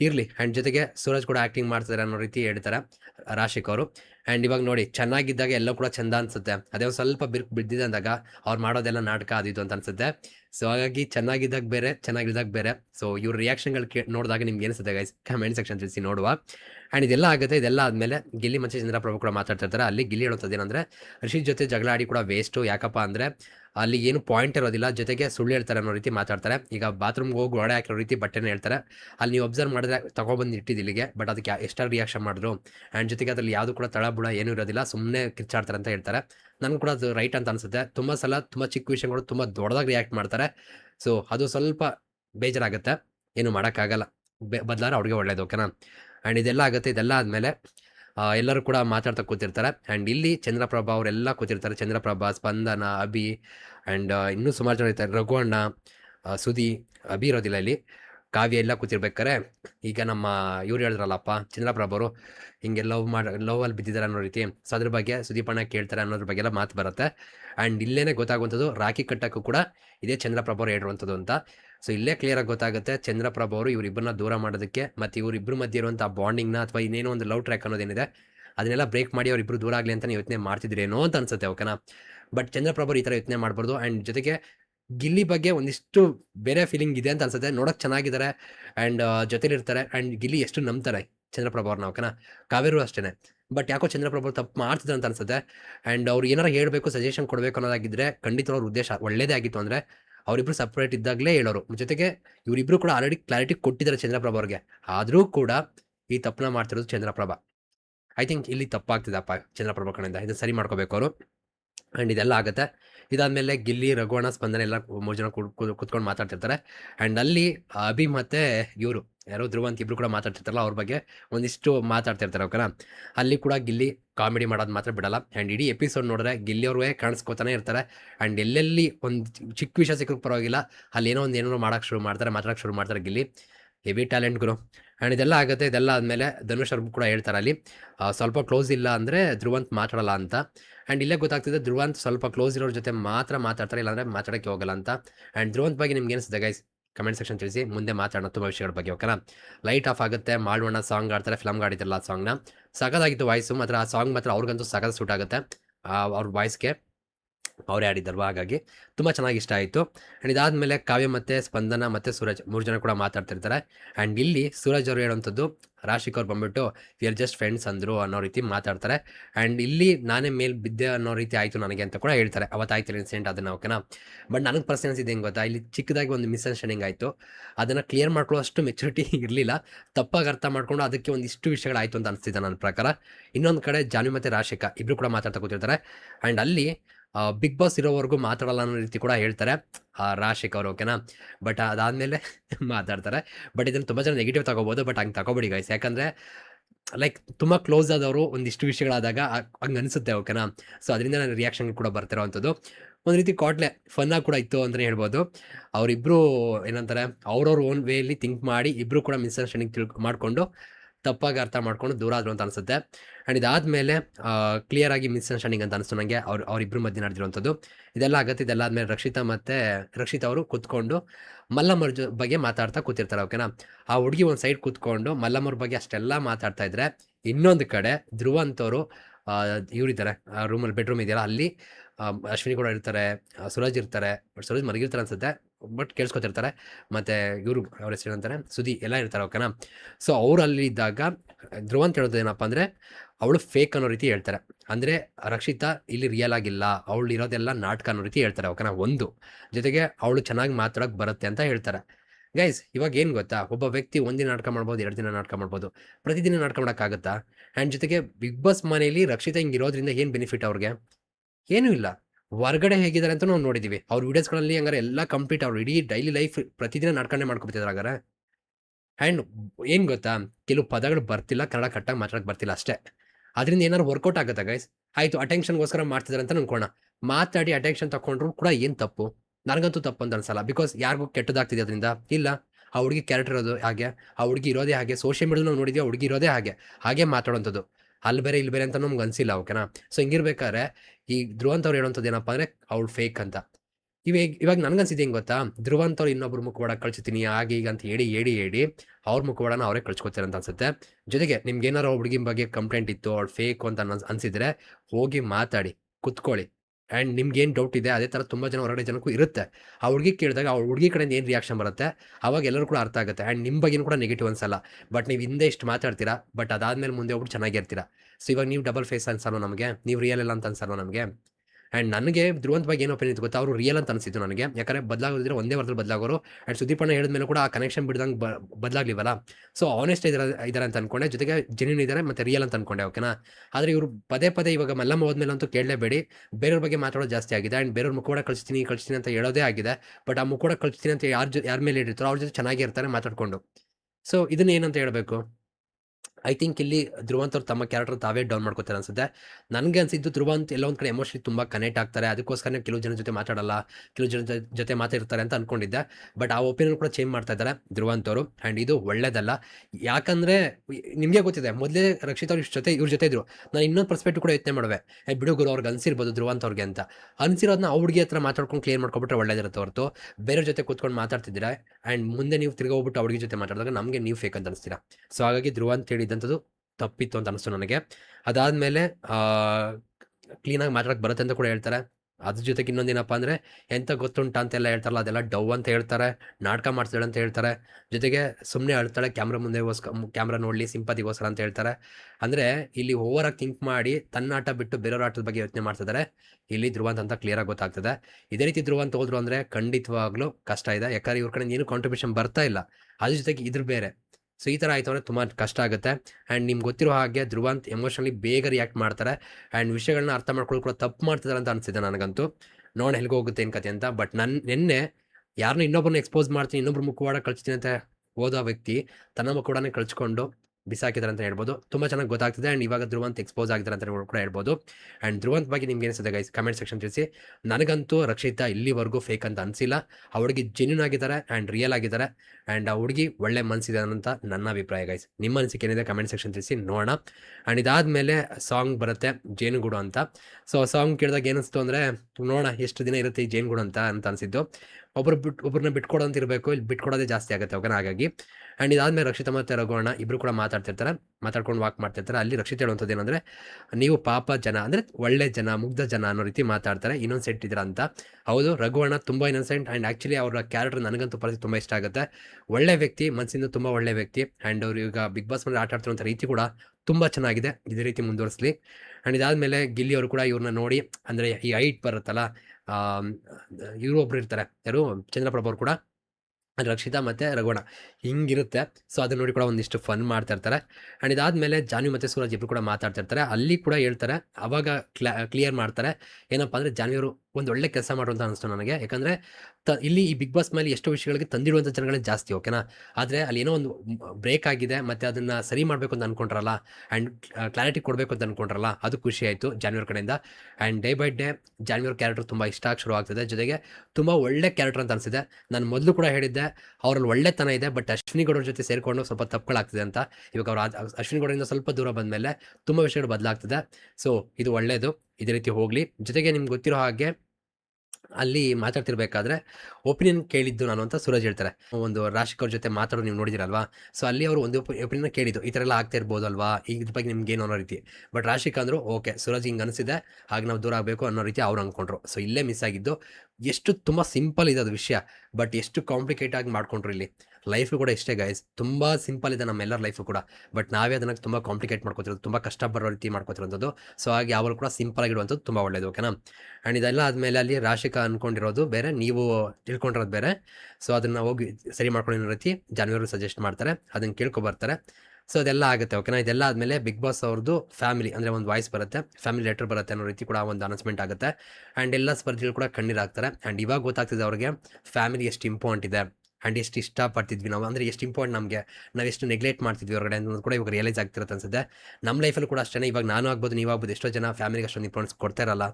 ಇರಲಿ. ಆ್ಯಂಡ್ ಜೊತೆಗೆ ಸೂರಜ್ ಕೂಡ ಆ್ಯಕ್ಟಿಂಗ್ ಮಾಡ್ತಿದ್ದಾರೆ ಅನ್ನೋ ರೀತಿ ಹೇಳ್ತಾರೆ, ರಾಶಿಕ್ ಅವರು. ಆ್ಯಂಡ್ ಇವಾಗ ನೋಡಿ, ಚೆನ್ನಾಗಿದ್ದಾಗ ಎಲ್ಲ ಕೂಡ ಚಂದ ಅನ್ಸುತ್ತೆ. ಅದೇ ಒಂದು ಸ್ವಲ್ಪ ಬಿರ್ಕ್ ಬಿದ್ದಿದೆ ಅಂದಾಗ ಅವ್ರು ಮಾಡೋದೆಲ್ಲ ನಾಟಕ ಅದು ಅಂತ ಅನ್ಸುತ್ತೆ. ಸೊ ಹಾಗಾಗಿ ಚೆನ್ನಾಗಿದ್ದಾಗ ಬೇರೆ ಚೆನ್ನಾಗಿದ್ದಾಗ ಬೇರೆ. ಸೊ ಇವ್ರ ರಿಯಾಕ್ಷನ್ಗಳು ಕೇ, ನೋಡಿದಾಗ ನಿಮ್ಗೆ ಅನಿಸುತ್ತೆ ಗೈಸ್ ಕಮೆಂಟ್ ಸೆಕ್ಷನ್ ತಿಳಿಸಿ ನೋಡುವ. ಆ್ಯಂಡ್ ಇದೆಲ್ಲ ಆಗುತ್ತೆ, ಇದೆಲ್ಲ ಆದಮೇಲೆ ಗಿಲ್ಲಿ ಮತ್ತು ಚಂದ್ರಪ್ರಭು ಕೂಡ ಮಾತಾಡ್ತಿರ್ತಾರೆ. ಅಲ್ಲಿ ಗಿಲ್ಲಿ ಹೇಳೋದು ಏನಂದರೆ ಋಷಿ ಜೊತೆ ಜಗಳ ಆಡಿ ಕೂಡ ವೇಸ್ಟು ಯಾಕಪ್ಪ ಅಂದರೆ ಅಲ್ಲಿ ಏನು ಪಾಯಿಂಟ್ ಇರೋದಿಲ್ಲ. ಜೊತೆಗೆ ಸುಳ್ಳು ಹೇಳ್ತಾರೆ ಅನ್ನೋ ರೀತಿ ಮಾತಾಡ್ತಾರೆ. ಈಗ ಬಾತ್ರೂಮ್ಗೆ ಹೋಗಿ ಗೋಡೆ ಹಾಕಿರೋ ರೀತಿ ಬಟ್ಟೆನ ಹೇಳ್ತಾರೆ. ಅಲ್ಲಿ ನೀವು ಅಬ್ಸರ್ವ್ ಮಾಡಿದ್ರೆ ತಗೊಬಂದು ಇಟ್ಟಿದ್ದು ಇಲ್ಲಿಗೆ ಬಟ್ ಅದಕ್ಕೆ ಎಷ್ಟಾರು ರಿಯಾಕ್ಷನ್ ಮಾಡಿದ್ರು. ಆ್ಯಂಡ್ ಜೊತೆಗೆ ಅದರಲ್ಲಿ ಯಾವುದು ಕೂಡ ತಳಬುಳ ಏನೂ ಇರೋದಿಲ್ಲ. ಸುಮ್ಮನೆ ಕಿರ್ಚಾಡ್ತಾರೆ ಅಂತ ಹೇಳ್ತಾರೆ. ನನಗೂ ಕೂಡ ಅದು ರೈಟ್ ಅಂತ ಅನಿಸುತ್ತೆ. ತುಂಬ ಸಲ ತುಂಬ ಚಿಕ್ಕ ವಿಷಯಗಳು ತುಂಬ ದೊಡ್ಡದಾಗಿ ರಿಯಾಕ್ಟ್ ಮಾಡ್ತಾರೆ. ಸೊ ಅದು ಸ್ವಲ್ಪ ಬೇಜಾರಾಗುತ್ತೆ. ಏನು ಮಾಡೋಕ್ಕಾಗಲ್ಲ. ಬೆ, ಬದಲಾದ್ರೆ ಅವ್ರಿಗೆ ಒಳ್ಳೇದು ಓಕೆನಾ ಆ್ಯಂಡ್ ಇದೆಲ್ಲ ಆಗುತ್ತೆ. ಇದೆಲ್ಲ ಆದಮೇಲೆ ಎಲ್ಲರೂ ಕೂಡ ಮಾತಾಡ್ತಾ ಕೂತಿರ್ತಾರೆ. ಆ್ಯಂಡ್ ಇಲ್ಲಿ ಚಂದ್ರಪ್ರಭಾ ಅವರೆಲ್ಲ ಕೂತಿರ್ತಾರೆ. ಚಂದ್ರಪ್ರಭಾ, ಸ್ಪಂದನ, ಅಭಿ ಆ್ಯಂಡ್ ಇನ್ನೂ ಸುಮಾರು ಜನ ಇರ್ತಾರೆ. ರಘುವಣ್ಣ ಅಣ್ಣ ಸುದಿ ಅಭಿ ಇರೋದಿಲ್ಲ ಇಲ್ಲಿ. ಕಾವ್ಯ ಎಲ್ಲ ಕೂತಿರ್ಬೇಕಾರೆ ಈಗ ನಮ್ಮ ಇವ್ರು ಹೇಳಿದ್ರಲ್ಲಪ್ಪ ಚಂದ್ರಪ್ರಭರು ಹಿಂಗೆ ಲವ್ ಮಾಡಿ ಲವಲ್ಲಿ ಬಿದ್ದಿದ್ದಾರೆ ಅನ್ನೋ ರೀತಿ, ಸೊ ಅದ್ರ ಬಗ್ಗೆ ಸುದೀಪಣ್ಣ ಕೇಳ್ತಾರೆ ಅನ್ನೋದ್ರ ಬಗ್ಗೆ ಎಲ್ಲ ಮಾತು ಬರುತ್ತೆ. ಆ್ಯಂಡ್ ಇಲ್ಲೇನೆ ಗೊತ್ತಾಗುವಂಥದ್ದು ರಾಖಿ ಕಟ್ಟಕ್ಕೂ ಕೂಡ ಇದೇ ಚಂದ್ರಪ್ರಭರು ಹೇಳಿರುವಂಥದ್ದು ಅಂತ. ಸೊ ಇಲ್ಲೇ ಕ್ಲಿಯರಾಗಿ ಗೊತ್ತಾಗುತ್ತೆ ಚಂದ್ರಪ್ರಭ ಅವರು ಇವರಿಬ್ಬರನ್ನ ದೂರ ಮಾಡೋದಕ್ಕೆ ಮತ್ತು ಇವರಿಬ್ಬರ ಮಧ್ಯೆ ಇರುವಂಥ ಬಾಂಡಿಂಗ್ನ ಅಥವಾ ಇನ್ನೇನೋ ಒಂದು ಲವ್ ಟ್ರ್ಯಾಕ್ ಅನ್ನೋದೇನಿದೆ ಅದನ್ನೆಲ್ಲ ಬ್ರೇಕ್ ಮಾಡಿ ಅವರಿಬ್ಬರು ದೂರ ಆಗಲಿ ಅಂತ ಯೋಚನೆ ಮಾಡ್ತಿದ್ರೇನೋ ಅಂತ ಅನ್ಸುತ್ತೆ ಓಕೆನಾ ಬಟ್ ಚಂದ್ರಪ್ರಭರು ಈ ಥರ ಯೋಚನೆ ಮಾಡಬಾರ್ದು. ಆ್ಯಂಡ್ ಜೊತೆಗೆ ಗಿಲ್ಲಿ ಬಗ್ಗೆ ಒಂದಿಷ್ಟು ಬೇರೆ ಫೀಲಿಂಗ್ ಇದೆ ಅಂತ ಅನ್ಸುತ್ತೆ. ನೋಡೋಕೆ ಚೆನ್ನಾಗಿದ್ದಾರೆ ಆ್ಯಂಡ್ ಜೊತೆಲಿರ್ತಾರೆ ಅಂಡ್ ಗಿಲ್ಲಿ ಎಷ್ಟು ನಂಬ್ತಾರೆ ಚಂದ್ರಪ್ರಭಾ ಅವ್ರನ್ನ ಓಕೆನಾ? ಕಾವೇರು ಅಷ್ಟೇ ಬಟ್ ಯಾಕೋ ಚಂದ್ರಪ್ರಭು ತಪ್ಪು ಮಾಡ್ತಿದ್ರು ಅಂತ ಅನ್ಸುತ್ತೆ. ಅಂಡ್ ಅವ್ರು ಏನಾರು ಹೇಳಬೇಕು ಸಜೆಷನ್ ಕೊಡಬೇಕು ಅನ್ನೋದಾಗಿದ್ರೆ ಖಂಡಿತ ಅವ್ರ ಉದ್ದೇಶ ಒಳ್ಳೇದೇ ಆಗಿತ್ತು ಅಂದರೆ ಅವರಿಬ್ರು ಸಪ್ರೇಟ್ ಇದ್ದಾಗಲೇ ಹೇಳೋರು. ಜೊತೆಗೆ ಇವರಿಬ್ರು ಕೂಡ ಆಲ್ರೆಡಿ ಕ್ಲಾರಿಟಿ ಕೊಟ್ಟಿದ್ದಾರೆ ಚಂದ್ರಪ್ರಭಾ ಅವ್ರಿಗೆ ಆದರೂ ಕೂಡ ಈ ತಪ್ಪನ್ನ ಮಾಡ್ತಿರೋದು ಚಂದ್ರಪ್ರಭಾ. ಐ ಥಿಂಕ್ ಇಲ್ಲಿ ತಪ್ಪಾಗ್ತಿದೆಪ್ಪ ಚಂದ್ರಪ್ರಭಾ ಕಡೆಯಿಂದ ಇದನ್ನು ಸರಿ ಮಾಡ್ಕೋಬೇಕು ಅವರು. ಆ್ಯಂಡ್ ಇದೆಲ್ಲ ಆಗುತ್ತೆ. ಇದಾದಮೇಲೆ ಗಿಲ್ಲಿ ರಘುವಣ ಸ್ಪಂದನೆ ಎಲ್ಲ ಮೂರು ಜನ ಕುತ್ಕೊಂಡು ಮಾತಾಡ್ತಿರ್ತಾರೆ. ಆ್ಯಂಡ್ ಅಲ್ಲಿ ಅಭಿ ಮತ್ತು ಇವರು, ಯಾರೋ ಧ್ರುವಂತ್ ಇಬ್ರು ಕೂಡ ಮಾತಾಡ್ತಿರ್ತಾರಲ್ಲ ಅವ್ರ ಬಗ್ಗೆ ಒಂದಿಷ್ಟು ಮಾತಾಡ್ತಿರ್ತಾರೆ, ಓಕೆನಾ? ಅಲ್ಲಿ ಕೂಡ ಗಿಲ್ಲಿ ಕಾಮಿಡಿ ಮಾಡೋದು ಮಾತ್ರ ಬಿಡಲ್ಲ. ಆ್ಯಂಡ್ ಇಡೀ ಎಪಿಸೋಡ್ ನೋಡಿದ್ರೆ ಗಿಲ್ಲಿ ಅವ್ರೇ ಕಾಣಿಸ್ಕೋತಾನೆ ಇರ್ತಾರೆ. ಆ್ಯಂಡ್ ಎಲ್ಲೆಲ್ಲಿ ಒಂದು ಚಿಕ್ಕ ವಿಷಯ ಸಿಕ್ಕಕ್ಕೆ ಪರವಾಗಿಲ್ಲ. ಅಲ್ಲಿ ಏನೋ ಒಂದು ಏನೋ ಮಾಡೋಕ್ಕೆ ಶುರು ಮಾಡ್ತಾರೆ ಮಾತಾಡೋಕ್ಕೆ ಶುರು ಮಾಡ್ತಾರೆ ಗಿಲ್ಲಿ. ಹೆವಿ ಟ್ಯಾಲೆಂಟ್ ಗುರು. ಆ್ಯಂಡ್ ಇದೆಲ್ಲ ಆಗುತ್ತೆ, ಇದೆಲ್ಲ ಆದಮೇಲೆ ಧನುಷ್ ಅವ್ರು ಕೂಡ ಹೇಳ್ತಾರೆ ಅಲ್ಲಿ ಸ್ವಲ್ಪ ಕ್ಲೋಸ್ ಇಲ್ಲ ಅಂದರೆ ಧ್ರುವಂತ್ ಮಾತಾಡಲ್ಲ ಅಂತ. ಆ್ಯಂಡ್ ಇಲ್ಲೇ ಗೊತ್ತಾಗ್ತಿದೆ, ಧ್ರುವಂತ್ ಸ್ವಲ್ಪ ಕ್ಲೋಸ್ ಇರೋರ ಜೊತೆ ಮಾತ್ರ ಮಾತಾಡ್ತಾರೆ, ಇಲ್ಲಾಂದರೆ ಮಾತಾಡೋಕ್ಕೆ ಹೋಗಲ್ಲ ಅಂತ. ಆ್ಯಂಡ್ ಧ್ರುವಂತ್ ಬಗ್ಗೆ ನಿಮ್ಗೆ ಏನಿಸುತ್ತೆ ಗೈಸ್ ಕಮೆಂಟ್ ಸೆಕ್ಷನ್ ತಿಳಿಸಿ, ಮುಂದೆ ಮಾತಾಡೋಣ ತುಂಬ ವಿಷಯಗಳ ಬಗ್ಗೆ ಓಕೆನಾ ಲೈಟ್ ಆಫ್ ಆಗುತ್ತೆ ಮಾಡೋಣ ಸಾಂಗ್ ಆಡ್ತಾರೆ ಫಿಲಮ್ ಆಡಿದ್ರಲ್ಲ ಆ ಸಾಂಗ್ನ ಸಖತ್ತಾಗಿತ್ತು ವಾಯ್ಸು ಮಾತ್ರ ಆ ಸಾಂಗ್ ಮಾತ್ರ ಅವ್ರಿಗಂತೂ ಸಖತ್ ಸೂಟ್ ಆಗುತ್ತೆ ಅವ್ರ ವಾಯ್ಸ್ಗೆ ಅವರೇ ಆಡಿದ್ದರು. ಹಾಗಾಗಿ ತುಂಬ ಚೆನ್ನಾಗಿ ಇಷ್ಟ ಆಯಿತು. ಆ್ಯಂಡ್ ಇದಾದಮೇಲೆ ಕಾವ್ಯ ಮತ್ತು ಸ್ಪಂದನ ಮತ್ತು ಸೂರಜ್ ಮೂರು ಜನ ಕೂಡ ಮಾತಾಡ್ತಿರ್ತಾರೆ. ಆ್ಯಂಡ್ ಇಲ್ಲಿ ಸೂರಜ್ ಅವರು ಹೇಳುವಂಥದ್ದು ರಾಶಿಕ್ ಅವ್ರು ಬಂದ್ಬಿಟ್ಟು ವಿ ಆರ್ ಜಸ್ಟ್ ಫ್ರೆಂಡ್ಸ್ ಅಂದರು ಅನ್ನೋ ರೀತಿ ಮಾತಾಡ್ತಾರೆ. ಆ್ಯಂಡ್ ಇಲ್ಲಿ ನಾನೇ ಮೇಲೆ ಬಿದ್ದೆ ಅನ್ನೋ ರೀತಿ ಆಯಿತು ನನಗೆ ಅಂತ ಕೂಡ ಹೇಳ್ತಾರೆ. ಅವತ್ತಾಯ್ತು ಇನ್ಸಿಡೆಂಟ್ ಅದನ್ನು ಓಕೆನಾ ಬಟ್ ನನಗೆ ಪರ್ಸನ್ಸ್ ಇದೆ ಹೆಂಗೆ ಗೊತ್ತಾ? ಇಲ್ಲಿ ಚಿಕ್ಕದಾಗಿ ಒಂದು ಮಿಸ್ಅಂಡರ್ಸ್ಟ್ಯಾಂಡಿಂಗ್ ಆಯಿತು. ಅದನ್ನು ಕ್ಲಿಯರ್ ಮಾಡ್ಕೊಳ್ಳೋ ಅಷ್ಟು ಮೆಚುರಿಟಿ ಇರಲಿಲ್ಲ. ತಪ್ಪಾಗಿ ಅರ್ಥ ಮಾಡ್ಕೊಂಡು ಅದಕ್ಕೆ ಒಂದಿಷ್ಟು ವಿಷಯಗಳಾಯಿತು ಅಂತ ಅನಿಸ್ತಿದೆ ನನ್ನ ಪ್ರಕಾರ. ಇನ್ನೊಂದು ಕಡೆ ಜಾನ್ವಿ ಮತ್ತು ರಾಶಿಕಾ ಇಬ್ಬರು ಕೂಡ ಮಾತಾಡ್ತಾ ಕೂತಿರ್ತಾರೆ. ಆ್ಯಂಡ್ ಅಲ್ಲಿ ಬಿಗ್ ಬಾಸ್ ಇರೋವರೆಗೂ ಮಾತಾಡಲ್ಲ ಅನ್ನೋ ರೀತಿ ಕೂಡ ಹೇಳ್ತಾರೆ. ರಾಶಿಕ್ ಅವರು ಓಕೆನಾ ಬಟ್ ಅದಾದಮೇಲೆ ಮಾತಾಡ್ತಾರೆ. ಬಟ್ ಇದನ್ನು ತುಂಬ ಜನ ನೆಗೆಟಿವ್ ತಗೋಬೋದು ಬಟ್ ಹಂಗೆ ತಗೋಬೇಡಿ ಗೈಸ್ ಯಾಕಂದರೆ ಲೈಕ್ ತುಂಬ ಕ್ಲೋಸ್ ಆದವರು, ಒಂದಿಷ್ಟು ವಿಷಯಗಳಾದಾಗ ಹಂಗೆ ಅನಿಸುತ್ತೆ ಓಕೆನಾ ಸೊ ಅದರಿಂದ ನನ್ನ ರಿಯಾಕ್ಷನ್ ಕೂಡ ಬರ್ತಿರೋವಂಥದ್ದು. ಒಂದು ರೀತಿ ಕಾಟ್ಲೆ ಫನ್ನಾಗಿ ಕೂಡ ಇತ್ತು ಅಂತಲೇ ಹೇಳ್ಬೋದು. ಅವರಿಬ್ಬರು ಏನಂತಾರೆ, ಅವ್ರವ್ರ ಓನ್ ವೇಲಿ ಥಿಂಕ್ ಮಾಡಿ ಇಬ್ಬರು ಕೂಡ ಮಿಸ್ಅಂಡರ್ಸ್ಟ್ಯಾಂಡಿಂಗ್ ತಿಳ್ಕೊ, ಮಾಡಿಕೊಂಡು ತಪ್ಪಾಗಿ ಅರ್ಥ ಮಾಡ್ಕೊಂಡು ದೂರ ಆದರು ಅಂತ ಅನಿಸುತ್ತೆ. ಆ್ಯಂಡ್ ಇದಾದಮೇಲೆ ಕ್ಲಿಯರ್ ಆಗಿ ಮಿಸ್ಅಂಡರ್ಸ್ಟ್ಯಾಂಡಿಂಗ್ ಅಂತ ಅನಿಸ್ತು ನನಗೆ ಅವ್ರು ಅವರಿಬ್ಬರ ಮಧ್ಯೆ ನಡೆದಿರುವಂಥದ್ದು. ಇದೆಲ್ಲ ಆಗತ್ತೆ, ಇದೆಲ್ಲ ಆದಮೇಲೆ ರಕ್ಷಿತಾ ಮತ್ತು ರಕ್ಷಿತ ಅವರು ಕೂತ್ಕೊಂಡು ಮಲ್ಲಮ್ಮರ ಬಗ್ಗೆ ಮಾತಾಡ್ತಾ ಕೂತಿರ್ತಾರೆ ಓಕೆನಾ ಆ ಹುಡುಗಿ ಒಂದು ಸೈಡ್ ಕೂತ್ಕೊಂಡು ಮಲ್ಲಮ್ಮರ ಬಗ್ಗೆ ಅಷ್ಟೆಲ್ಲ ಮಾತಾಡ್ತಾ ಇದ್ರೆ ಇನ್ನೊಂದು ಕಡೆ ಧ್ರುವ ಅಂತವರು ಇವರಿದ್ದಾರೆ ರೂಮಲ್ಲಿ ಬೆಡ್ರೂಮ್ ಇದೆಯಲ್ಲ ಅಲ್ಲಿ ಅಶ್ವಿನಿ ಕೂಡ ಇರ್ತಾರೆ ಸುರಜ್ ಇರ್ತಾರೆ ಬಟ್ ಸುರಜ್ ಮಲಗಿರ್ತಾರೆ ಅನ್ಸುತ್ತೆ. ಬಟ್ ಕೇಳಿಸ್ಕೊತಿರ್ತಾರೆ. ಮತ್ತು ಇವರು ಅವ್ರ ಹೆಸರು ಏನಂತಾರೆ? ಸುದಿ ಎಲ್ಲ ಇರ್ತಾರೆ ಓಕೆನಾ ಸೊ ಅವ್ರು ಅಲ್ಲಿ ಇದ್ದಾಗ, ಧ್ರುವ ಅಂತ ಹೇಳೋದು ಏನಪ್ಪ ಅಂದರೆ, ಅವಳು ಫೇಕ್ ಅನ್ನೋ ರೀತಿ ಹೇಳ್ತಾರೆ. ಅಂದರೆ, ರಕ್ಷಿತಾ ಇಲ್ಲಿ ರಿಯಲ್ ಆಗಿಲ್ಲ. ಅವಳು ಇರೋದೆಲ್ಲ ನಾಟಕ ಅನ್ನೋ ರೀತಿ ಹೇಳ್ತಾರೆ ಓಕೆನಾ ಒಂದು. ಜೊತೆಗೆ ಅವಳು ಚೆನ್ನಾಗಿ ಮಾತಾಡೋಕೆ ಬರುತ್ತೆ ಅಂತ ಹೇಳ್ತಾರೆ. ಗೈಸ್ ಇವಾಗ ಏನು ಗೊತ್ತಾ? ಒಬ್ಬ ವ್ಯಕ್ತಿ ಒಂದಿನ ನಾಟಕ ಮಾಡ್ಬೋದು, ಎರಡು ದಿನ ನಾಟಕ ಮಾಡ್ಬೋದು. ಪ್ರತಿದಿನ ನಾಟಕ ಮಾಡೋಕ್ಕಾಗತ್ತಾ? ಆ್ಯಂಡ್ ಜೊತೆಗೆ ಬಿಗ್ ಬಾಸ್ ಮನೆಯಲ್ಲಿ ರಕ್ಷಿತಾ ಹಿಂಗೆ ಇರೋದ್ರಿಂದ ಏನು ಬೆನಿಫಿಟ್ ಅವ್ರಿಗೆ? ಏನೂ ಇಲ್ಲ. ಹೊರಗಡೆ ಹೇಗಿದ್ದಾರೆ ಅಂತ ನಾವು ನೋಡಿದ್ದೀವಿ ಅವ್ರ ವೀಡಿಯೋಸ್ಗಳಲ್ಲಿ ಹಂಗಾರೆ ಎಲ್ಲ ಕಂಪ್ಲೀಟ್ ಅವ್ರು ಇಡೀ ಡೈಲಿ ಲೈಫ್ ಪ್ರತಿದಿನ ನಡ್ಕೊಂಡೆ ಮಾಡ್ಕೊಬಿಟ್ಟಿದ್ದಾರೆ ಹಾಗಾರೆ ಆ್ಯಂಡ್ ಏನು ಗೊತ್ತಾ? ಕೆಲವು ಪದಗಳು ಬರ್ತಿಲ್ಲ, ಕನ್ನಡ ಕಟ್ಟಾಗಿ ಮಾತಾಡಕ್ಕೆ ಬರ್ತಿಲ್ಲ ಅಷ್ಟೇ. ಅದರಿಂದ ಏನಾದ್ರು ವರ್ಕೌಟ್ ಆಗುತ್ತಾ ಗೈಸ್ ಆಯಿತು ಅಟೆನ್ಷನ್ಗೋಸ್ಕರ ಮಾಡ್ತಿದ್ದಾರೆ ಅಂತ ಅನ್ಕೋಣ ಮಾತಾಡಿ ಅಟೆನ್ಷನ್ ತಗೊಂಡ್ರು ಕೂಡ ಏನು ತಪ್ಪು? ನನಗಂತೂ ತಪ್ಪು ಅಂತ ಅನ್ಸಲ್ಲ. ಬಿಕಾಸ್ ಯಾರಿಗೂ ಕೆಟ್ಟದಾಗ್ತಿದೆ ಅದರಿಂದ. ಇಲ್ಲ, ಆ ಹುಡುಗಿ ಕ್ಯಾರೆಕ್ಟರ್ ಇರೋದು ಹಾಗೆ, ಆ ಹುಡುಗಿ ಇರೋದೇ ಹಾಗೆ ಸೋಷಿಯಲ್ ಮೀಡಿಯಾ ನಾವು ನೋಡಿದ್ವಿ ಹುಡುಗಿ ಇರೋದೇ ಹಾಗೆ ಹಾಗೆ ಮಾತಾಡೋಂಥದ್ದು. ಅಲ್ಲಿ ಬೇರೆ ಇಲ್ಲಿ ಬೇರೆ ಅಂತ ನಮ್ಗೆ ಅನಿಸಿಲ್ಲ ಓಕೆನಾ ಸೊ ಹಿಂಗಿರ್ಬೇಕಾದ್ರೆ ಈ ಧ್ರುವಂತ್ ಅವ್ರು ಹೇಳೋಂಥದ್ದು ಏನಪ್ಪ ಅಂದರೆ ಅವ್ಳು ಫೇಕ್ ಅಂತ. ಇವಾಗ ಇವಾಗ ನನಗನ್ಸಿದ್ದು ಹೆಂಗೆ ಗೊತ್ತಾ? ಧ್ರುವಂತವ್ರು ಅವ್ರು ಇನ್ನೊಬ್ರು ಮುಖವಾಡ ಕಳ್ಸಿತೀನಿ ಹಾಗೆ ಈಗ ಅಂತ ಹೇಳಿ ಹೇಳಿ ಹೇಳಿ ಅವ್ರ ಮುಖವಾಡನ ಅವರೇ ಕಳ್ಸ್ಕೊತಾರೆ ಅಂತ ಅನ್ಸುತ್ತೆ. ಜೊತೆಗೆ ನಿಮ್ಗೆ ಏನಾರು ಹುಡುಗಿನ ಬಗ್ಗೆ ಕಂಪ್ಲೇಂಟ್ ಇತ್ತು, ಅವ್ಳು ಫೇಕ್ ಅಂತ ಅನ್ಸ್- ಅನ್ಸಿದ್ರೆ ಹೋಗಿ ಮಾತಾಡಿ, ಕುತ್ಕೊಳ್ಳಿ. ಆ್ಯಂಡ್ ನಿಮ್ಗೆ ಏನು ಡೌಟ್ ಇದೆ, ಅದೇ ಥರ ತುಂಬ ಜನ ಹೊರಗಡೆ ಜನಕ್ಕೂ ಇರುತ್ತೆ. ಆ ಹುಡುಗಿ ಕೇಳಿದಾಗ ಆ ಹುಡುಗಿ ಕಡೆಯಿಂದ ಏನು ರಿಯಾಕ್ಷನ್ ಬರುತ್ತೆ? ಅವಾಗ ಎಲ್ಲರೂ ಕೂಡ ಅರ್ಥ ಆಗುತ್ತೆ. ಆ್ಯಂಡ್ ನಿಮ್ಮ ಬಗ್ಗೆನೂ ಕೂಡ ನೆಗೆಟಿವ್ ಅನ್ಸಲ್ಲ. ಬಟ್ ನೀವು ಹಿಂದೆ ಇಷ್ಟು ಮಾತಾಡ್ತೀರಾ? ಬಟ್ ಅದಾದಮೇಲೆ ಮುಂದೆ ಹೋಗ್ಬಿಟ್ಟು ಚೆನ್ನಾಗಿರ್ತೀರಾ ಸೊ ಇವಾಗ ನೀವು ಡಬಲ್ ಫೇಸ್ ಅನ್ಸಲ್ವ ನಮಗೆ? ನೀವು ರಿಯಲ್ ಇಲ್ಲ ಅಂತ ಅನ್ಸಲ್ವ ನಮಗೆ? ಆ್ಯಂಡ್ ನನಗೆ ಧ್ರುವಂತ ಬಗ್ಗೆ ಏನು ಒಪಿನಿಯನ್ ಗೊತ್ತಾ? ಅವರು ರಿಯಲ್ ಅಂತ ಅನಿಸಿದ್ದು ನನಗೆ. ಯಾಕಂದರೆ ಬದಲಾಗೋದಿದ್ರೆ ಒಂದೇ ವರ್ದಲ್ಲಿ ಬದಲಾಗೋರು. ಆ್ಯಂಡ್ ಸುದೀಪಣ್ಣ ಹೇಳಿದ್ಮೇಲೆ ಕೂಡ ಆ ಕನೆಕ್ಷನ್ ಬಿಡ್ದಂಗೆ ಬ, ಬದಲಾಗ್ಲಿವಲ್ಲ. ಸೊ ಆನೆಸ್ಟ್ ಇದ್ದಾರೆ ಇದ್ದಾರೆ ಅಂತ ಅನ್ಕೊಂಡೆ. ಜೊತೆಗೆ ಜೆನ್ಯೂನ್ ಇದ್ದಾರೆ ಮತ್ತು ರಿಯಲ್ ಅಂತ ಅನ್ಕೊಂಡೆ ಓಕೆನಾ ಆದರೆ ಇವರು ಪದೇ ಪದೇ ಇವಾಗ ಮಲ್ಲಮ್ಮ ಹೋದ್ಮೇಲೆ ಅಂತೂ ಕೇಳಲೇಬೇಡಿ. ಬೇರೆಯವ್ರ ಬಗ್ಗೆ ಮಾತಾಡೋದು ಜಾಸ್ತಿ ಆಗಿದೆ. ಆ್ಯಂಡ್ ಬೇರೆಯವ್ರ ಕೂಡ ಕಳಿಸ್ತೀನಿ ಕಳಿಸ್ತೀನಿ ಅಂತ ಹೇಳೋದೇ ಆಗಿದೆ. ಬಟ್ ಆ ಕೂಡ ಕಳಿಸ್ತೀನಿ ಅಂತ ಯಾರ ಯಾರ ಮೇಲೆ ಹೇಳಿರ್ತಾರೋ ಅವ್ರ ಜೊತೆ ಚೆನ್ನಾಗಿ ಇರ್ತಾರೆ ಮಾತಾಡ್ಕೊಂಡು. ಸೊ ಇದನ್ನ ಏನಂತ ಹೇಳಬೇಕು? ಐ ಥಿಂಕ್ ಇಲ್ಲಿ ಧ್ರುವಂತ್ ಅವ್ರು ತಮ್ಮ ಕ್ಯಾರೆಕ್ಟರ್ ತಾವೇ ಡೌನ್ ಮಾಡ್ಕೋತಾರೆ ಅನ್ಸುತ್ತೆ. ನನಗೆ ಅನ್ಸಿದ್ದು ಧ್ರುವಂತ್ ಎಲ್ಲೋ ಒಂದು ಕಡೆ ಎಮೋಷನಲಿ ತುಂಬ ಕನೆಕ್ಟ್ ಆಗ್ತಾರೆ. ಅದಕ್ಕೋಸ್ಕರನೇ ಕೆಲವು ಜನ ಜೊತೆ ಮಾತಾಡಲ್ಲ, ಕೆಲವು ಜನ ಜೊತೆ ಮಾತಾಡ್ತಾರೆ ಅಂತ ಅನ್ಕೊಂಡಿದ್ದೆ. ಬಟ್ ಆ ಒಪಿನಿಯನ್ ಕೂಡ ಚೇಂಜ್ ಮಾಡ್ತಾ ಇದ್ದಾರೆ ಧ್ರುವಂತ್ ಅವರು. ಆ್ಯಂಡ್ ಇದು ಒಳ್ಳೇದಲ್ಲ. ಯಾಕಂದರೆ ನಿಮಗೆ ಗೊತ್ತಿದೆ, ಮೊದಲೇ ರಕ್ಷಿತ್ ಅವ್ರ ಜೊತೆ, ಇವ್ರ ಜೊತೆ ಇದ್ರು. ನಾನು ಇನ್ನೊಂದು ಪರ್ಸ್ಪೆಕ್ಟಿವ್ ಕೂಡ ಯೋಚನೆ ಮಾಡುವೆ. ಏ, ಬಿಡು ಗುರು, ಅವ್ರಿಗೆ ಅನ್ಸಿರ್ಬೋದು ಧ್ರುವಂತ್ ಅವ್ರಿಗೆ ಅಂತ. ಅನ್ಸಿರೋದನ್ನ ಹುಡುಗಿ ಹತ್ರ ಮಾತಾಡ್ಕೊಂಡು ಕ್ಲಿಯರ್ ಮಾಡ್ಕೊಬಿಟ್ರೆ ಒಳ್ಳೇದಿರುತ್ತೆ ಹೊರತು. ಬೇರೆ ಜೊತೆ ಕೂತ್ಕೊಂಡು ಮಾತಾಡ್ತಿದ್ದೀರಾ? ಆ್ಯಂಡ್ ಮುಂದೆ ನೀವು ತಿರ್ಗೋಗ್ಬಿಟ್ಟು ಅವ್ರಿಗೆ ಜೊತೆ ಮಾತಾಡಿದಾಗ ನಮಗೆ ನೀವು ಫೇಕ್ ಅಂತ ಅನಿಸ್ತೀರಾ? ಸೊ ಹಾಗಾಗಿ ಧ್ರುವಂತ್ ಅಂತ ಹೇಳಿದಂಥದ್ದು ತಪ್ಪಿತ್ತು ಅಂತ ಅನಿಸ್ತು ನನಗೆ. ಅದಾದಮೇಲೆ ಕ್ಲೀನಾಗಿ ಮಾತಾಡಕ್ಕೆ ಬರುತ್ತೆ ಅಂತ ಕೂಡ ಹೇಳ್ತಾರೆ. ಅದ್ರ ಜೊತೆಗೆ ಇನ್ನೊಂದೇನಪ್ಪ ಅಂದರೆ, ಎಂತ ಗೊತ್ತುಂಟ ಅಂತೆಲ್ಲ ಹೇಳ್ತಾರಲ್ಲ, ಅದೆಲ್ಲ ಡವ್ ಅಂತ ಹೇಳ್ತಾರೆ, ನಾಟಕ ಮಾಡ್ತಾಳೆ ಅಂತ ಹೇಳ್ತಾರೆ. ಜೊತೆಗೆ ಸುಮ್ಮನೆ ಅಳ್ತಾಳೆ ಕ್ಯಾಮ್ರಾ ಮುಂದೆ ಕ್ಯಾಮ್ರಾ ನೋಡಲಿ ಸಿಂಪತಿಗೋಸ್ಕರ ಅಂತ ಹೇಳ್ತಾರೆ. ಅಂದರೆ, ಇಲ್ಲಿ ಓವರಾಗಿ ಥಿಂಕ್ ಮಾಡಿ ತನ್ನ ಆಟ ಬಿಟ್ಟು ಬೇರೆಯವ್ರ ಆಟದ ಬಗ್ಗೆ ಯೋಚನೆ ಮಾಡ್ತಿದ್ದಾರೆ. ಇಲ್ಲಿ ಧ್ರುವಂತ ಅಂತ ಕ್ಲಿಯರಾಗಿ ಗೊತ್ತಾಗ್ತದೆ. ಇದೇ ರೀತಿ ಧ್ರುವಂತ ಹೋದ್ರು ಅಂದರೆ ಖಂಡಿತವಾಗ್ಲೂ ಕಷ್ಟ ಇದೆ. ಯಾಕಂದ್ರೆ ಇವ್ರ ಕಡೆ ಏನು ಕಾಂಟ್ರಿಬ್ಯೂಷನ್ ಬರ್ತಾ ಇಲ್ಲ. ಅದ್ರ ಜೊತೆಗೆ ಇದ್ರ ಬೇರೆ. ಸೊ ಈ ಥರ ಆಯಿತು ಅಂದರೆ ತುಂಬ ಕಷ್ಟ ಆಗುತ್ತೆ. ಆ್ಯಂಡ್ ನಿಮ್ಗೆ ಗೊತ್ತಿರೋ ಹಾಗೆ ಧ್ರುವಂತ್ ಎಮೋಷನಲಿ ಬೇಗ ರಿಯಾಕ್ಟ್ ಮಾಡ್ತಾರೆ. ಆ್ಯಂಡ್ ವಿಷಯಗಳನ್ನ ಅರ್ಥ ಮಾಡ್ಕೊಳ್ಳೋ ಕೂಡ ತಪ್ಪು ಮಾಡ್ತಿದ್ದಾರೆ ಅಂತ ಅನಿಸಿದೆ ನನಗಂತೂ. ನೋಡೋಣ ಎಲ್ಲಿಗೆ ಹೋಗುತ್ತೆ ಏನು ಕತೆ ಅಂತ. ಬಟ್ ನನ್ನ ನಿನ್ನೆ ಯಾರನ್ನ ಇನ್ನೊಬ್ಬರನ್ನ ಎಕ್ಸ್ಪೋಸ್ ಮಾಡ್ತೀನಿ, ಇನ್ನೊಬ್ರು ಮುಖವಾಡ ಕಳಿಸ್ತೀನಿ ಅಂತ ಹೋದ ವ್ಯಕ್ತಿ, ತನ್ನ ಮುಖವಾಡನೇ ಕಳ್ಸ್ಕೊಂಡು ಬಿಸಾಕಿದ್ದಾರೆ ಅಂತ ಹೇಳ್ಬೋದು. ತುಂಬ ಚೆನ್ನಾಗಿ ಗೊತ್ತಾಗ್ತಿದೆ ಆ್ಯಂಡ್ ಇವಾಗ ಧ್ರುವಂತ್ ಎಕ್ಸ್ಪೋಸ್ ಆಗಿದ್ದಾರೆ ಅಂತ ಕೂಡ ಹೇಳ್ಬೋದು. ಆ್ಯಂಡ್ ಧ್ರುವಂತ್ ಬಗ್ಗೆ ನಿಮ್ಗೆ ಏನಿಸಿದೆ ಗೈಸ್ ಕಮೆಂಟ್ ಸೆಕ್ಷನ್ ತಿಳಿಸಿ. ನನಗಂತೂ ರಕ್ಷಿತಾ ಇಲ್ಲಿವರೆಗೂ ಫೇಕ್ ಅಂತ ಅನಿಸಿಲ್ಲ. ಆ ಹುಡುಗಿ ಜೆನ್ಯೂನ್ ಆಗಿದ್ದಾರೆ ಆ್ಯಂಡ್ ರಿಯಲ್ ಆಗಿದ್ದಾರೆ ಆ್ಯಂಡ್ ಆ ಹುಡುಗಿ ಒಳ್ಳೆ ಮನಸ್ಸಿದೆ ಅಂತ ನನ್ನ ಅಭಿಪ್ರಾಯ ಗೈಸ್ ನಿಮ್ಮ ಅನಿಸಿಕೆ ಏನಿದೆ ಕಮೆಂಟ್ ಸೆಕ್ಷನ್ ತಿಳಿಸಿ, ನೋಡೋಣ. ಆ್ಯಂಡ್ ಇದಾದಮೇಲೆ ಸಾಂಗ್ ಬರುತ್ತೆ ಜೇನುಗೂಡು ಅಂತ. ಸೊ ಸಾಂಗ್ ಕೇಳಿದಾಗ ಏನಿಸ್ತು ಅಂದರೆ, ನೋಡೋಣ ಎಷ್ಟು ದಿನ ಇರುತ್ತೆ ಈ ಜೇನುಗೂಡು ಅಂತ ಅಂತ ಅನಿಸಿದ್ದು. ಒಬ್ಬರು ಬಿಟ್ಟು ಒಬ್ಬರನ್ನ ಬಿಟ್ಕೊಡೋಂತ ಇರಬೇಕು ಇಲ್ಲಿ ಬಿಟ್ಕೊಡೋದೇ ಜಾಸ್ತಿ ಆಗುತ್ತೆ ಓಕೆನಾ ಹಾಗಾಗಿ. ಆ್ಯಂಡ್ ಇದಾದಮೇಲೆ ರಕ್ಷಿತಾ ಮತ್ತು ರಘುವಣ್ಣ ಇಬ್ಬರು ಕೂಡ ಮಾತಾಡ್ತಿರ್ತಾರೆ. ಮಾತಾಡ್ಕೊಂಡು ವಾಕ್ ಮಾಡ್ತಿರ್ತಾರೆ. ಅಲ್ಲಿ ರಕ್ಷಿತ ಹೇಳುವಂಥದ್ದು ಏನಂದರೆ, ನೀವು ಪಾಪ ಜನ, ಅಂದರೆ ಒಳ್ಳೆ ಜನ, ಮುಗ್ಧ ಜನ ಅನ್ನೋ ರೀತಿ ಮಾತಾಡ್ತಾರೆ. ಇನ್ನೊಂದು ಸೆಟ್ ಇದ್ದೀರಾ ಅಂತ. ಹೌದು ರಘುವಣ್ಣ ತುಂಬ ಇನ್ನೊಸೆಂಟ್ ಆ್ಯಂಡ್ ಆ್ಯಕ್ಚುಲಿ ಅವರ ಕ್ಯಾರೆಕ್ಟರ್ ನನಗಂತೂ ಪರಿಸ್ಥಿತಿ ತುಂಬ ಇಷ್ಟ ಆಗುತ್ತೆ. ಒಳ್ಳೆ ವ್ಯಕ್ತಿ, ಮನಸ್ಸಿಂದ ತುಂಬ ಒಳ್ಳೆ ವ್ಯಕ್ತಿ. ಆ್ಯಂಡ್ ಅವರು ಈಗ ಬಿಗ್ ಬಾಸ್ ಮೇಲೆ ಆಟ ಆಡ್ತಿರುವಂಥ ರೀತಿ ಕೂಡ ತುಂಬ ಚೆನ್ನಾಗಿದೆ. ಇದೇ ರೀತಿ ಮುಂದುವರಿಸಲಿ. ಆ್ಯಂಡ್ ಇದಾದಮೇಲೆ ಗಿಲ್ಲಿ ಅವರು ಕೂಡ ಇವ್ರನ್ನ ನೋಡಿ, ಅಂದರೆ ಈ ಹೈಟ್ ಬರುತ್ತಲ್ಲ ಇವರು ಒಬ್ರು ಇರ್ತಾರೆ. ಯಾರು? ಚಂದ್ರಪ್ರಭು ಅವರು ಕೂಡ. ರಕ್ಷಿತಾ ಮತ್ತು ರಘುಣ ಹಿಂಗಿರುತ್ತೆ. ಸೊ ಅದನ್ನ ನೋಡಿ ಕೂಡ ಒಂದಿಷ್ಟು ಫನ್ ಮಾಡ್ತಾ ಇರ್ತಾರೆ. ಆ್ಯಂಡ್ ಇದಾದಮೇಲೆ ಜಾನ್ವಿ ಮತ್ತು ಸೂರಜ್ ಇಬ್ಬರು ಕೂಡ ಮಾತಾಡ್ತಿರ್ತಾರೆ ಅಲ್ಲಿ ಕೂಡ ಹೇಳ್ತಾರೆ, ಅವಾಗ ಕ್ಲಾ ಕ್ಲಿಯರ್ ಮಾಡ್ತಾರೆ. ಏನಪ್ಪ ಅಂದರೆ ಜಾನ್ವಿಯವರು ಒಂದು ಒಳ್ಳೆ ಕೆಲಸ ಮಾಡು ಅಂತ ಅನಿಸ್ತು ನನಗೆ. ಯಾಕಂದರೆ ತ, ಇಲ್ಲಿ ಈ ಬಿಗ್ ಬಾಸ್ ಮೇಲೆ ಎಷ್ಟೋ ವಿಷಯಗಳಿಗೆ ತಂದಿಡುವಂಥ ಜನಗಳೇ ಜಾಸ್ತಿ ಓಕೆನಾ ಆದರೆ ಅಲ್ಲಿ ಏನೋ ಒಂದು ಬ್ರೇಕ್ ಆಗಿದೆ, ಮತ್ತು ಅದನ್ನು ಸರಿ ಮಾಡಬೇಕು ಅಂತ ಅಂದ್ಕೊಂಡ್ರಲ್ಲ ಆ್ಯಂಡ್ ಕ್ಲಾರಿಟಿ ಕೊಡಬೇಕು ಅಂತ ಅಂದ್ಕೊಂಡ್ರಲ್ಲ ಅದು ಖುಷಿ ಆಯಿತು ಜಾನ್ವರ್ ಕಡೆಯಿಂದ. ಆ್ಯಂಡ್ ಡೇ ಬೈ ಡೇ ಜಾನ್ವರ್ ಕ್ಯಾರೆಕ್ಟರ್ ತುಂಬ ಇಷ್ಟ ಆಗಿ ಶುರು ಆಗ್ತಿದೆ. ಜೊತೆಗೆ ತುಂಬ ಒಳ್ಳೆ ಕ್ಯಾರೆಕ್ಟರ್ ಅಂತ ಅನಿಸಿದೆ. ನಾನು ಮೊದಲು ಕೂಡ ಹೇಳಿದ್ದೆ, ಅವರಲ್ಲಿ ಒಳ್ಳೆತನ ಇದೆ ಬಟ್ ಅಶ್ವಿನಿ ಗೌಡರ ಜೊತೆ ಸೇರಿಕೊಂಡು ಸ್ವಲ್ಪ ತಪ್ಪುಗಳಾಗ್ತಿದೆ ಅಂತ. ಇವಾಗ ಅವ್ರು ಅಶ್ವಿನಿ ಗೌಡರಿಂದ ಸ್ವಲ್ಪ ದೂರ ಬಂದಮೇಲೆ ತುಂಬ ವಿಷಯಗಳು ಬದಲಾಗ್ತಿದೆ. ಸೊ ಇದು ಒಳ್ಳೆಯದು ಇದೇ ರೀತಿ ಹೋಗಲಿ. ಜೊತೆಗೆ ನಿಮ್ಗೆ ಗೊತ್ತಿರೋ ಹಾಗೆ ಅಲ್ಲಿ ಮಾತಾಡ್ತಿರ್ಬೇಕಾದ್ರೆ ಒಪಿನಿಯನ್ ಕೇಳಿದ್ದು ನಾನು ಅಂತ ಸೂರಜ್ ಹೇಳ್ತಾರೆ. ಒಂದು ರಾಶಿಕ್ ಜೊತೆ ಮಾತಾಡೋದು ನೀವು ನೋಡಿದಿರಲ್ವಾ ಸೊ ಅಲ್ಲಿ ಅವರು ಒಂದು ಒಪಿನಿಯನ್ ಕೇಳಿದ್ದು, ಈ ಥರ ಎಲ್ಲ ಆಗ್ತಾ ಇರ್ಬೋದಲ್ವಾ? ಇದ್ರ ಬಗ್ಗೆ ನಿಮ್ಗೆ ಏನು ಅನ್ನೋ ರೀತಿ. ಬಟ್ ರಾಶಿಕ್ ಅಂದರು, ಓಕೆ, ಸೂರಜ್ ಹಿಂಗೆ ಅನಿಸಿದೆ, ಹಾಗೆ ನಾವು ದೂರ ಆಗಬೇಕು ಅನ್ನೋ ರೀತಿ ಅವ್ರು ಅಂದ್ಕೊಂಡ್ರು ಸೊ ಇಲ್ಲೇ ಮಿಸ್ ಆಗಿದ್ದು, ಎಷ್ಟು ತುಂಬ ಸಿಂಪಲ್ ಇದೆ ಅದು ವಿಷಯ, ಬಟ್ ಎಷ್ಟು ಕಾಂಪ್ಲಿಕೇಟ್ ಆಗಿ ಮಾಡ್ಕೊಂಡ್ರು ಇಲ್ಲಿ. ಲೈಫು ಕೂಡ ಇಷ್ಟೇ ಗೈಸ್ ತುಂಬ ಸಿಂಪಲ್ ಇದೆ ನಮ್ಮೆಲ್ಲರ ಲೈಫು ಕೂಡ. ಬಟ್ ನಾವೇ ಅದನ್ನು ತುಂಬ ಕಾಂಪ್ಲಿಕೇಟ್ ಮಾಡ್ಕೊತಿರೋದು, ತುಂಬ ಕಷ್ಟ ಬರೋ ರೀತಿ ಮಾಡ್ಕೊತಿರೋಂಥದ್ದು. ಸೊ ಹಾಗೆ ಯಾವಾಗ ಕೂಡ ಸಿಂಪಲ್ ಆಗಿಡುವಂಥದ್ದು ತುಂಬ ಒಳ್ಳೇದು ಓಕೆನಾ ಆ್ಯಂಡ್ ಇದೆಲ್ಲ ಆದಮೇಲೆ ಅಲ್ಲಿ ರಾಶಿಕಾ ಅಂದ್ಕೊಂಡಿರೋದು ಬೇರೆ, ನೀವು ತಿಳ್ಕೊಂಡಿರೋದು ಬೇರೆ. ಸೊ ಅದನ್ನು ಹೋಗಿ ಸರಿ ಮಾಡ್ಕೊಂಡಿರೋ ರೀತಿ ಜಾನುವಾರು ಸಜೆಸ್ಟ್ ಮಾಡ್ತಾರೆ. ಅದನ್ನು ಕೇಳ್ಕೊಬರ್ತಾರೆ ಸೊ ಅದೆಲ್ಲ ಆಗುತ್ತೆ ಓಕೆನಾ ಇದೆಲ್ಲ ಆದಮೇಲೆ ಬಿಗ್ ಬಾಸ್ ಅವ್ರದ್ದು ಫ್ಯಾಮಿಲಿ ಅಂದರೆ ಒಂದು ವಾಯ್ಸ್ ಬರುತ್ತೆ ಫ್ಯಾಮಿಲಿ ಲೆಟರ್ ಬರುತ್ತೆ ಅನ್ನೋ ರೀತಿ ಕೂಡ ಒಂದು ಅನೌನ್ಸ್ಮೆಂಟ್ ಆಗುತ್ತೆ. ಆ್ಯಂಡ್ ಎಲ್ಲ ಸ್ಪರ್ಧಿಗಳು ಕೂಡ ಕಣ್ಣೀರಾಗ್ತಾರೆ ಆ್ಯಂಡ್ ಇವಾಗ ಗೊತ್ತಾಗ್ತಿದೆ ಅವ್ರಿಗೆ ಫ್ಯಾಮಿಲಿ ಎಷ್ಟು ಇಂಪಾರ್ಟೆಂಟ್ ಇದೆ. ಆ್ಯಂಡ್ ಎಷ್ಟು ಇಷ್ಟಪಡ್ತಿದ್ವಿ ನಾವು. ಅಂದರೆ ಎಷ್ಟು ಇಂಪಾರ್ಟೆಂಟ್ ನಮಗೆ. ನಾವು ಎಷ್ಟು ನೆಗ್ಲೆಕ್ಟ್ ಮಾಡ್ತಿದ್ವಿ ಹೊರಗಡೆ ಅನ್ನೋದು ಕೂಡ ಇವಾಗ ರಿಯಲೈಸ್ ಆಗ್ತಿರುತ್ತೆ ಅನ್ಸುತ್ತೆ. ನಮ್ಮ ಲೈಫಲ್ಲಿ ಕೂಡ ಅಷ್ಟೇ ಇವಾಗ ನಾನು ಆಗ್ಬೋದು, ನೀವು ಆಗ್ಬೋದು, ಎಷ್ಟೋ ಜನ ಫ್ಯಾಮಿಲಿಗೆ ಅಷ್ಟೊಂದು ಇಂಪಾರ್ಟೆನ್ಸ್ ಕೊಡ್ತಾ ಇರಲ್ಲ,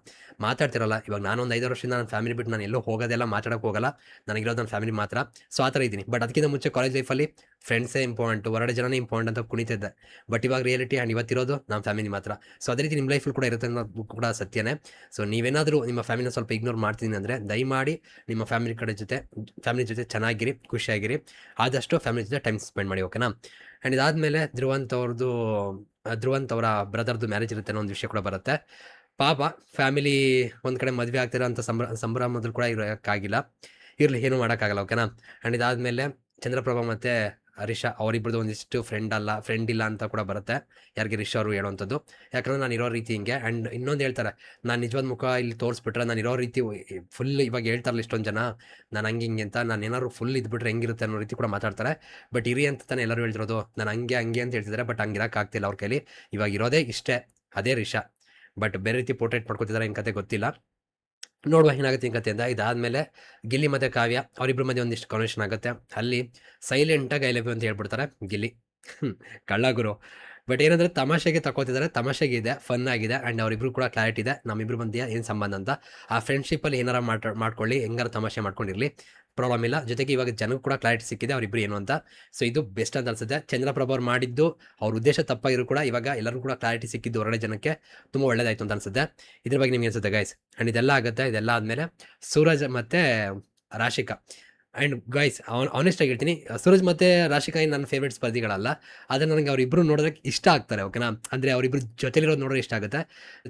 ಮಾತಾಡ್ತಿರಲ್ಲ. ಇವಾಗ ನಾನು ಒಂದು ಐದು ವರ್ಷದಿಂದ ನನ್ನ ಫ್ಯಾಮಿಲಿ ಬಿಟ್ಟು ನಾನು ಎಲ್ಲೋ ಹೋಗೋದೆಲ್ಲ ಮಾತಾಡೋಕೆ ಹೋಗಲ್ಲ. ನನಗಿರೋದು ನನ್ನ ಫ್ಯಾಮಿಲಿ ಮಾತ್ರ. ಸೊ ಆ ಥರ ಇದ್ದೀನಿ. ಬಟ್ ಅದಕ್ಕಿಂತ ಮುಂಚೆ ಕಾಲೇಜ್ ಲೈಫಲ್ಲಿ ಫ್ರೆಂಡ್ಸೇ ಇಂಪಾರ್ಟೆಂಟ್ ಹೊರಗಡೆ ಜನನೇ ಇಂಪಾರ್ಟೆಂಟ್ ಅಂತ ಕುಣಿತಿದ್ದೆ ಬಟ್ ಇವಾಗ ರಿಯಾಲಿಟಿ ಆ್ಯಂಡ್ ಇವತ್ತಿರೋದು ನಮ್ಮ ಫ್ಯಾಮಿಲಿ ಮಾತ್ರ. ಸೊ ಅದೇ ರೀತಿ ನಿಮ್ಮ ಲೈಫಲ್ಲಿ ಕೂಡ ಇರುತ್ತೆ ಅನ್ನೋದು ಕೂಡ ಸತ್ಯನೇ. ಸೊ ನೀವೇನಾದರೂ ನಿಮ್ಮ ಫ್ಯಾಮಿಲಿನ ಸ್ವಲ್ಪ ಇಗ್ನೋರ್ ಮಾಡ್ತೀನಿ ಅಂದರೆ ದಯಮಾಡಿ ನಿಮ್ಮ ಫ್ಯಾಮಿಲಿ ಕಡೆ ಜೊತೆ ಫ್ಯಾಮಿಲಿ ಜೊತೆ ಚೆನ್ನಾಗಿರಿ, ಖುಷಿಯಾಗಿರಿ. ಆದಷ್ಟು ಫ್ಯಾಮಿಲಿ ಜೊತೆ ಟೈಮ್ ಸ್ಪೆಂಡ್ ಮಾಡಿ ಓಕೆನಾ ಆ್ಯಂಡ್ ಇದಾದಮೇಲೆ ಧ್ರುವಂತ್ ಅವ್ರದ್ದು ಧ್ರುವಂತ್ ಅವರ ಬ್ರದರ್ದು ಮ್ಯಾರೇಜ್ ಇರುತ್ತೆ ಅನ್ನೋ ಒಂದು ವಿಷಯ ಕೂಡ ಬರುತ್ತೆ. ಪಾಪ ಫ್ಯಾಮಿಲಿ ಒಂದು ಕಡೆ ಮದುವೆ ಆಗ್ತಿರೋ ಅಂಥ ಸಂಭ್ರ, ಸಂಭ್ರಮದಲ್ಲಿ ಕೂಡ ಇರೋಕ್ಕಾಗಿಲ್ಲ. ಇರಲಿ, ಏನೂ ಮಾಡೋಕ್ಕಾಗಲ್ಲ ಓಕೆನಾ ಆ್ಯಂಡ್ ಇದಾದಮೇಲೆ ಚಂದ್ರಪ್ರಭಾ ಮತ್ತು ರಿಷಾ ಅವರಿಬ್ಬರದ್ದು ಒಂದಿಷ್ಟು ಫ್ರೆಂಡ್ ಅಲ್ಲ ಫ್ರೆಂಡ್ ಇಲ್ಲ ಅಂತ ಕೂಡ ಬರುತ್ತೆ. ಯಾರಿಗೆ ರಿಷಾ ಅವರು ಹೇಳುವಂಥದ್ದು. ಯಾಕಂದ್ರೆ ನಾನು ಇರೋ ರೀತಿ ಹಿಂಗೆ ಆ್ಯಂಡ್ ಇನ್ನೊಂದು ಹೇಳ್ತಾರೆ, ನಾನು ನಿಜವಾದ ಮುಖ ಇಲ್ಲಿ ತೋರಿಸ್ಬಿಟ್ರೆ ನಾನು ಇರೋ ರೀತಿ ಫುಲ್ ಇವಾಗ ಹೇಳ್ತಾರಲ್ಲ ಇಷ್ಟೊಂದು ಜನ, ನಾನು ಹಂಗೆ ಹಿಂಗೆ ಅಂತ, ನಾನು ಏನಾದ್ರು ಫುಲ್ ಇದ್ಬಿಟ್ರೆ ಹೆಂಗಿರುತ್ತೆ ಅನ್ನೋ ರೀತಿ ಕೂಡ ಮಾತಾಡ್ತಾರೆ. ಬಟ್ ಇರಿ ಅಂತ ತಾನೇ ಎಲ್ಲರೂ ಹೇಳ್ತಿರೋದು. ನಾನು ಹಂಗೆ ಹಂಗೆ ಅಂತ ಹೇಳ್ತಿದ್ದಾರೆ ಬಟ್ ಹಂಗೆ ಆಗ್ತಿಲ್ಲ ಅವ್ರ ಕೈಲಿ. ಇವಾಗ ಇರೋದೇ ಇಷ್ಟೇ, ಅದೇ ರಿಷಾ ಬಟ್ ಬೇರೆ ರೀತಿ ಪೋರ್ಟ್ರೇಟ್ ಮಾಡ್ಕೊತಿದ್ದಾರೆ ಏನು ಕತೆ ಗೊತ್ತಿಲ್ಲ. ನೋಡುವ ಏನಾಗುತ್ತೆ ಈ ಕತೆ ಅಂತ ಇದಾದಮೇಲೆ ಗಿಲ್ಲಿ ಮತ್ತು ಕಾವ್ಯ ಅವರಿಬ್ಬರ ಮಧ್ಯೆ ಒಂದಿಷ್ಟು ಕನ್ವೆನ್ಷನ್ ಆಗುತ್ತೆ. ಅಲ್ಲಿ ಸೈಲೆಂಟಾಗಿ ಐ ಲವ್ ಅಂತ ಹೇಳ್ಬಿಡ್ತಾರೆ ಗಿಲ್ಲಿ. ಕಳ್ಳಗುರು ಕಳ್ಳ ಗುರು. ಬಟ್ ಏನಂದರೆ ತಮಾಷೆಗೆ ತಗೋತಿದ್ದಾರೆ ತಮಾಷೆಗೆ ಇದೆ ಫನ್ ಆಗಿದೆ ಆ್ಯಂಡ್ ಅವರಿಬ್ರು ಕೂಡ ಕ್ಲಾರಿಟಿ ಇದೆ. ನಮ್ಮಿಬ್ರು ಮಧ್ಯೆ ಏನು ಸಂಬಂಧ ಅಂತ. ಆ ಫ್ರೆಂಡ್ಶಿಪ್ಪಲ್ಲಿ ಏನಾರ ಮಾಡ್ಕೊಳ್ಳಿ, ಹೆಂಗಾರ ತಮಾಷೆ ಮಾಡ್ಕೊಂಡಿರಲಿ. ಪ್ರಾಬ್ಲಮ್ ಇಲ್ಲ. ಜೊತೆಗೆ ಇವಾಗ ಜನಕ್ಕೆ ಕೂಡ ಕ್ಲಾರಿಟಿ ಸಿಕ್ಕಿದೆ ಅವರಿಬ್ಬರು ಏನು ಅಂತ. ಸೊ ಇದು ಬೆಸ್ಟ್ ಅಂತ ಅನ್ಸುತ್ತೆ. ಚಂದ್ರಪ್ರಭ ಅವ್ರು ಮಾಡಿದ್ದು, ಅವ್ರ ಉದ್ದೇಶ ತಪ್ಪಾಗಿರೋ ಕೂಡ ಇವಾಗ ಎಲ್ಲರೂ ಕೂಡ ಕ್ಲಾರಿಟಿ ಸಿಕ್ಕಿದ್ದು ಹೊರಗಡೆ ಜನಕ್ಕೆ ತುಂಬ ಒಳ್ಳೇದಾಯ್ತು ಅಂತ ಅನ್ಸುತ್ತೆ. ಇದ್ರ ಬಗ್ಗೆ ನಿಮ್ಗೆ ಅನ್ಸುತ್ತೆ ಗೈಸ್ ಆ್ಯಂಡ್ ಇದೆಲ್ಲ ಆಗುತ್ತೆ, ಇದೆಲ್ಲ ಆದಮೇಲೆ ಸೂರಜ್ ಮತ್ತು ರಾಶಿಕಾ. ಆ್ಯಂಡ್ ಗೈಸ್ ಆನೆಸ್ಟ್ ಆಗಿ ಹೇಳ್ತೀನಿ, ಸೂರಜ್ ಮತ್ತು ರಾಶಿಕಾ ಏನು ನನ್ನ ಫೇವ್ರೇಟ್ ಸ್ಪರ್ಧಿಗಳಲ್ಲ ಆದರೆ ನನಗೆ ಅವರಿಬ್ಬರು ನೋಡೋದಕ್ಕೆ ಇಷ್ಟ ಆಗ್ತಾರೆ ಓಕೆನಾ ಅಂದರೆ ಅವರಿಬ್ಬರು ಜೊತೆಲಿರೋದು ನೋಡೋದು ಇಷ್ಟ ಆಗುತ್ತೆ.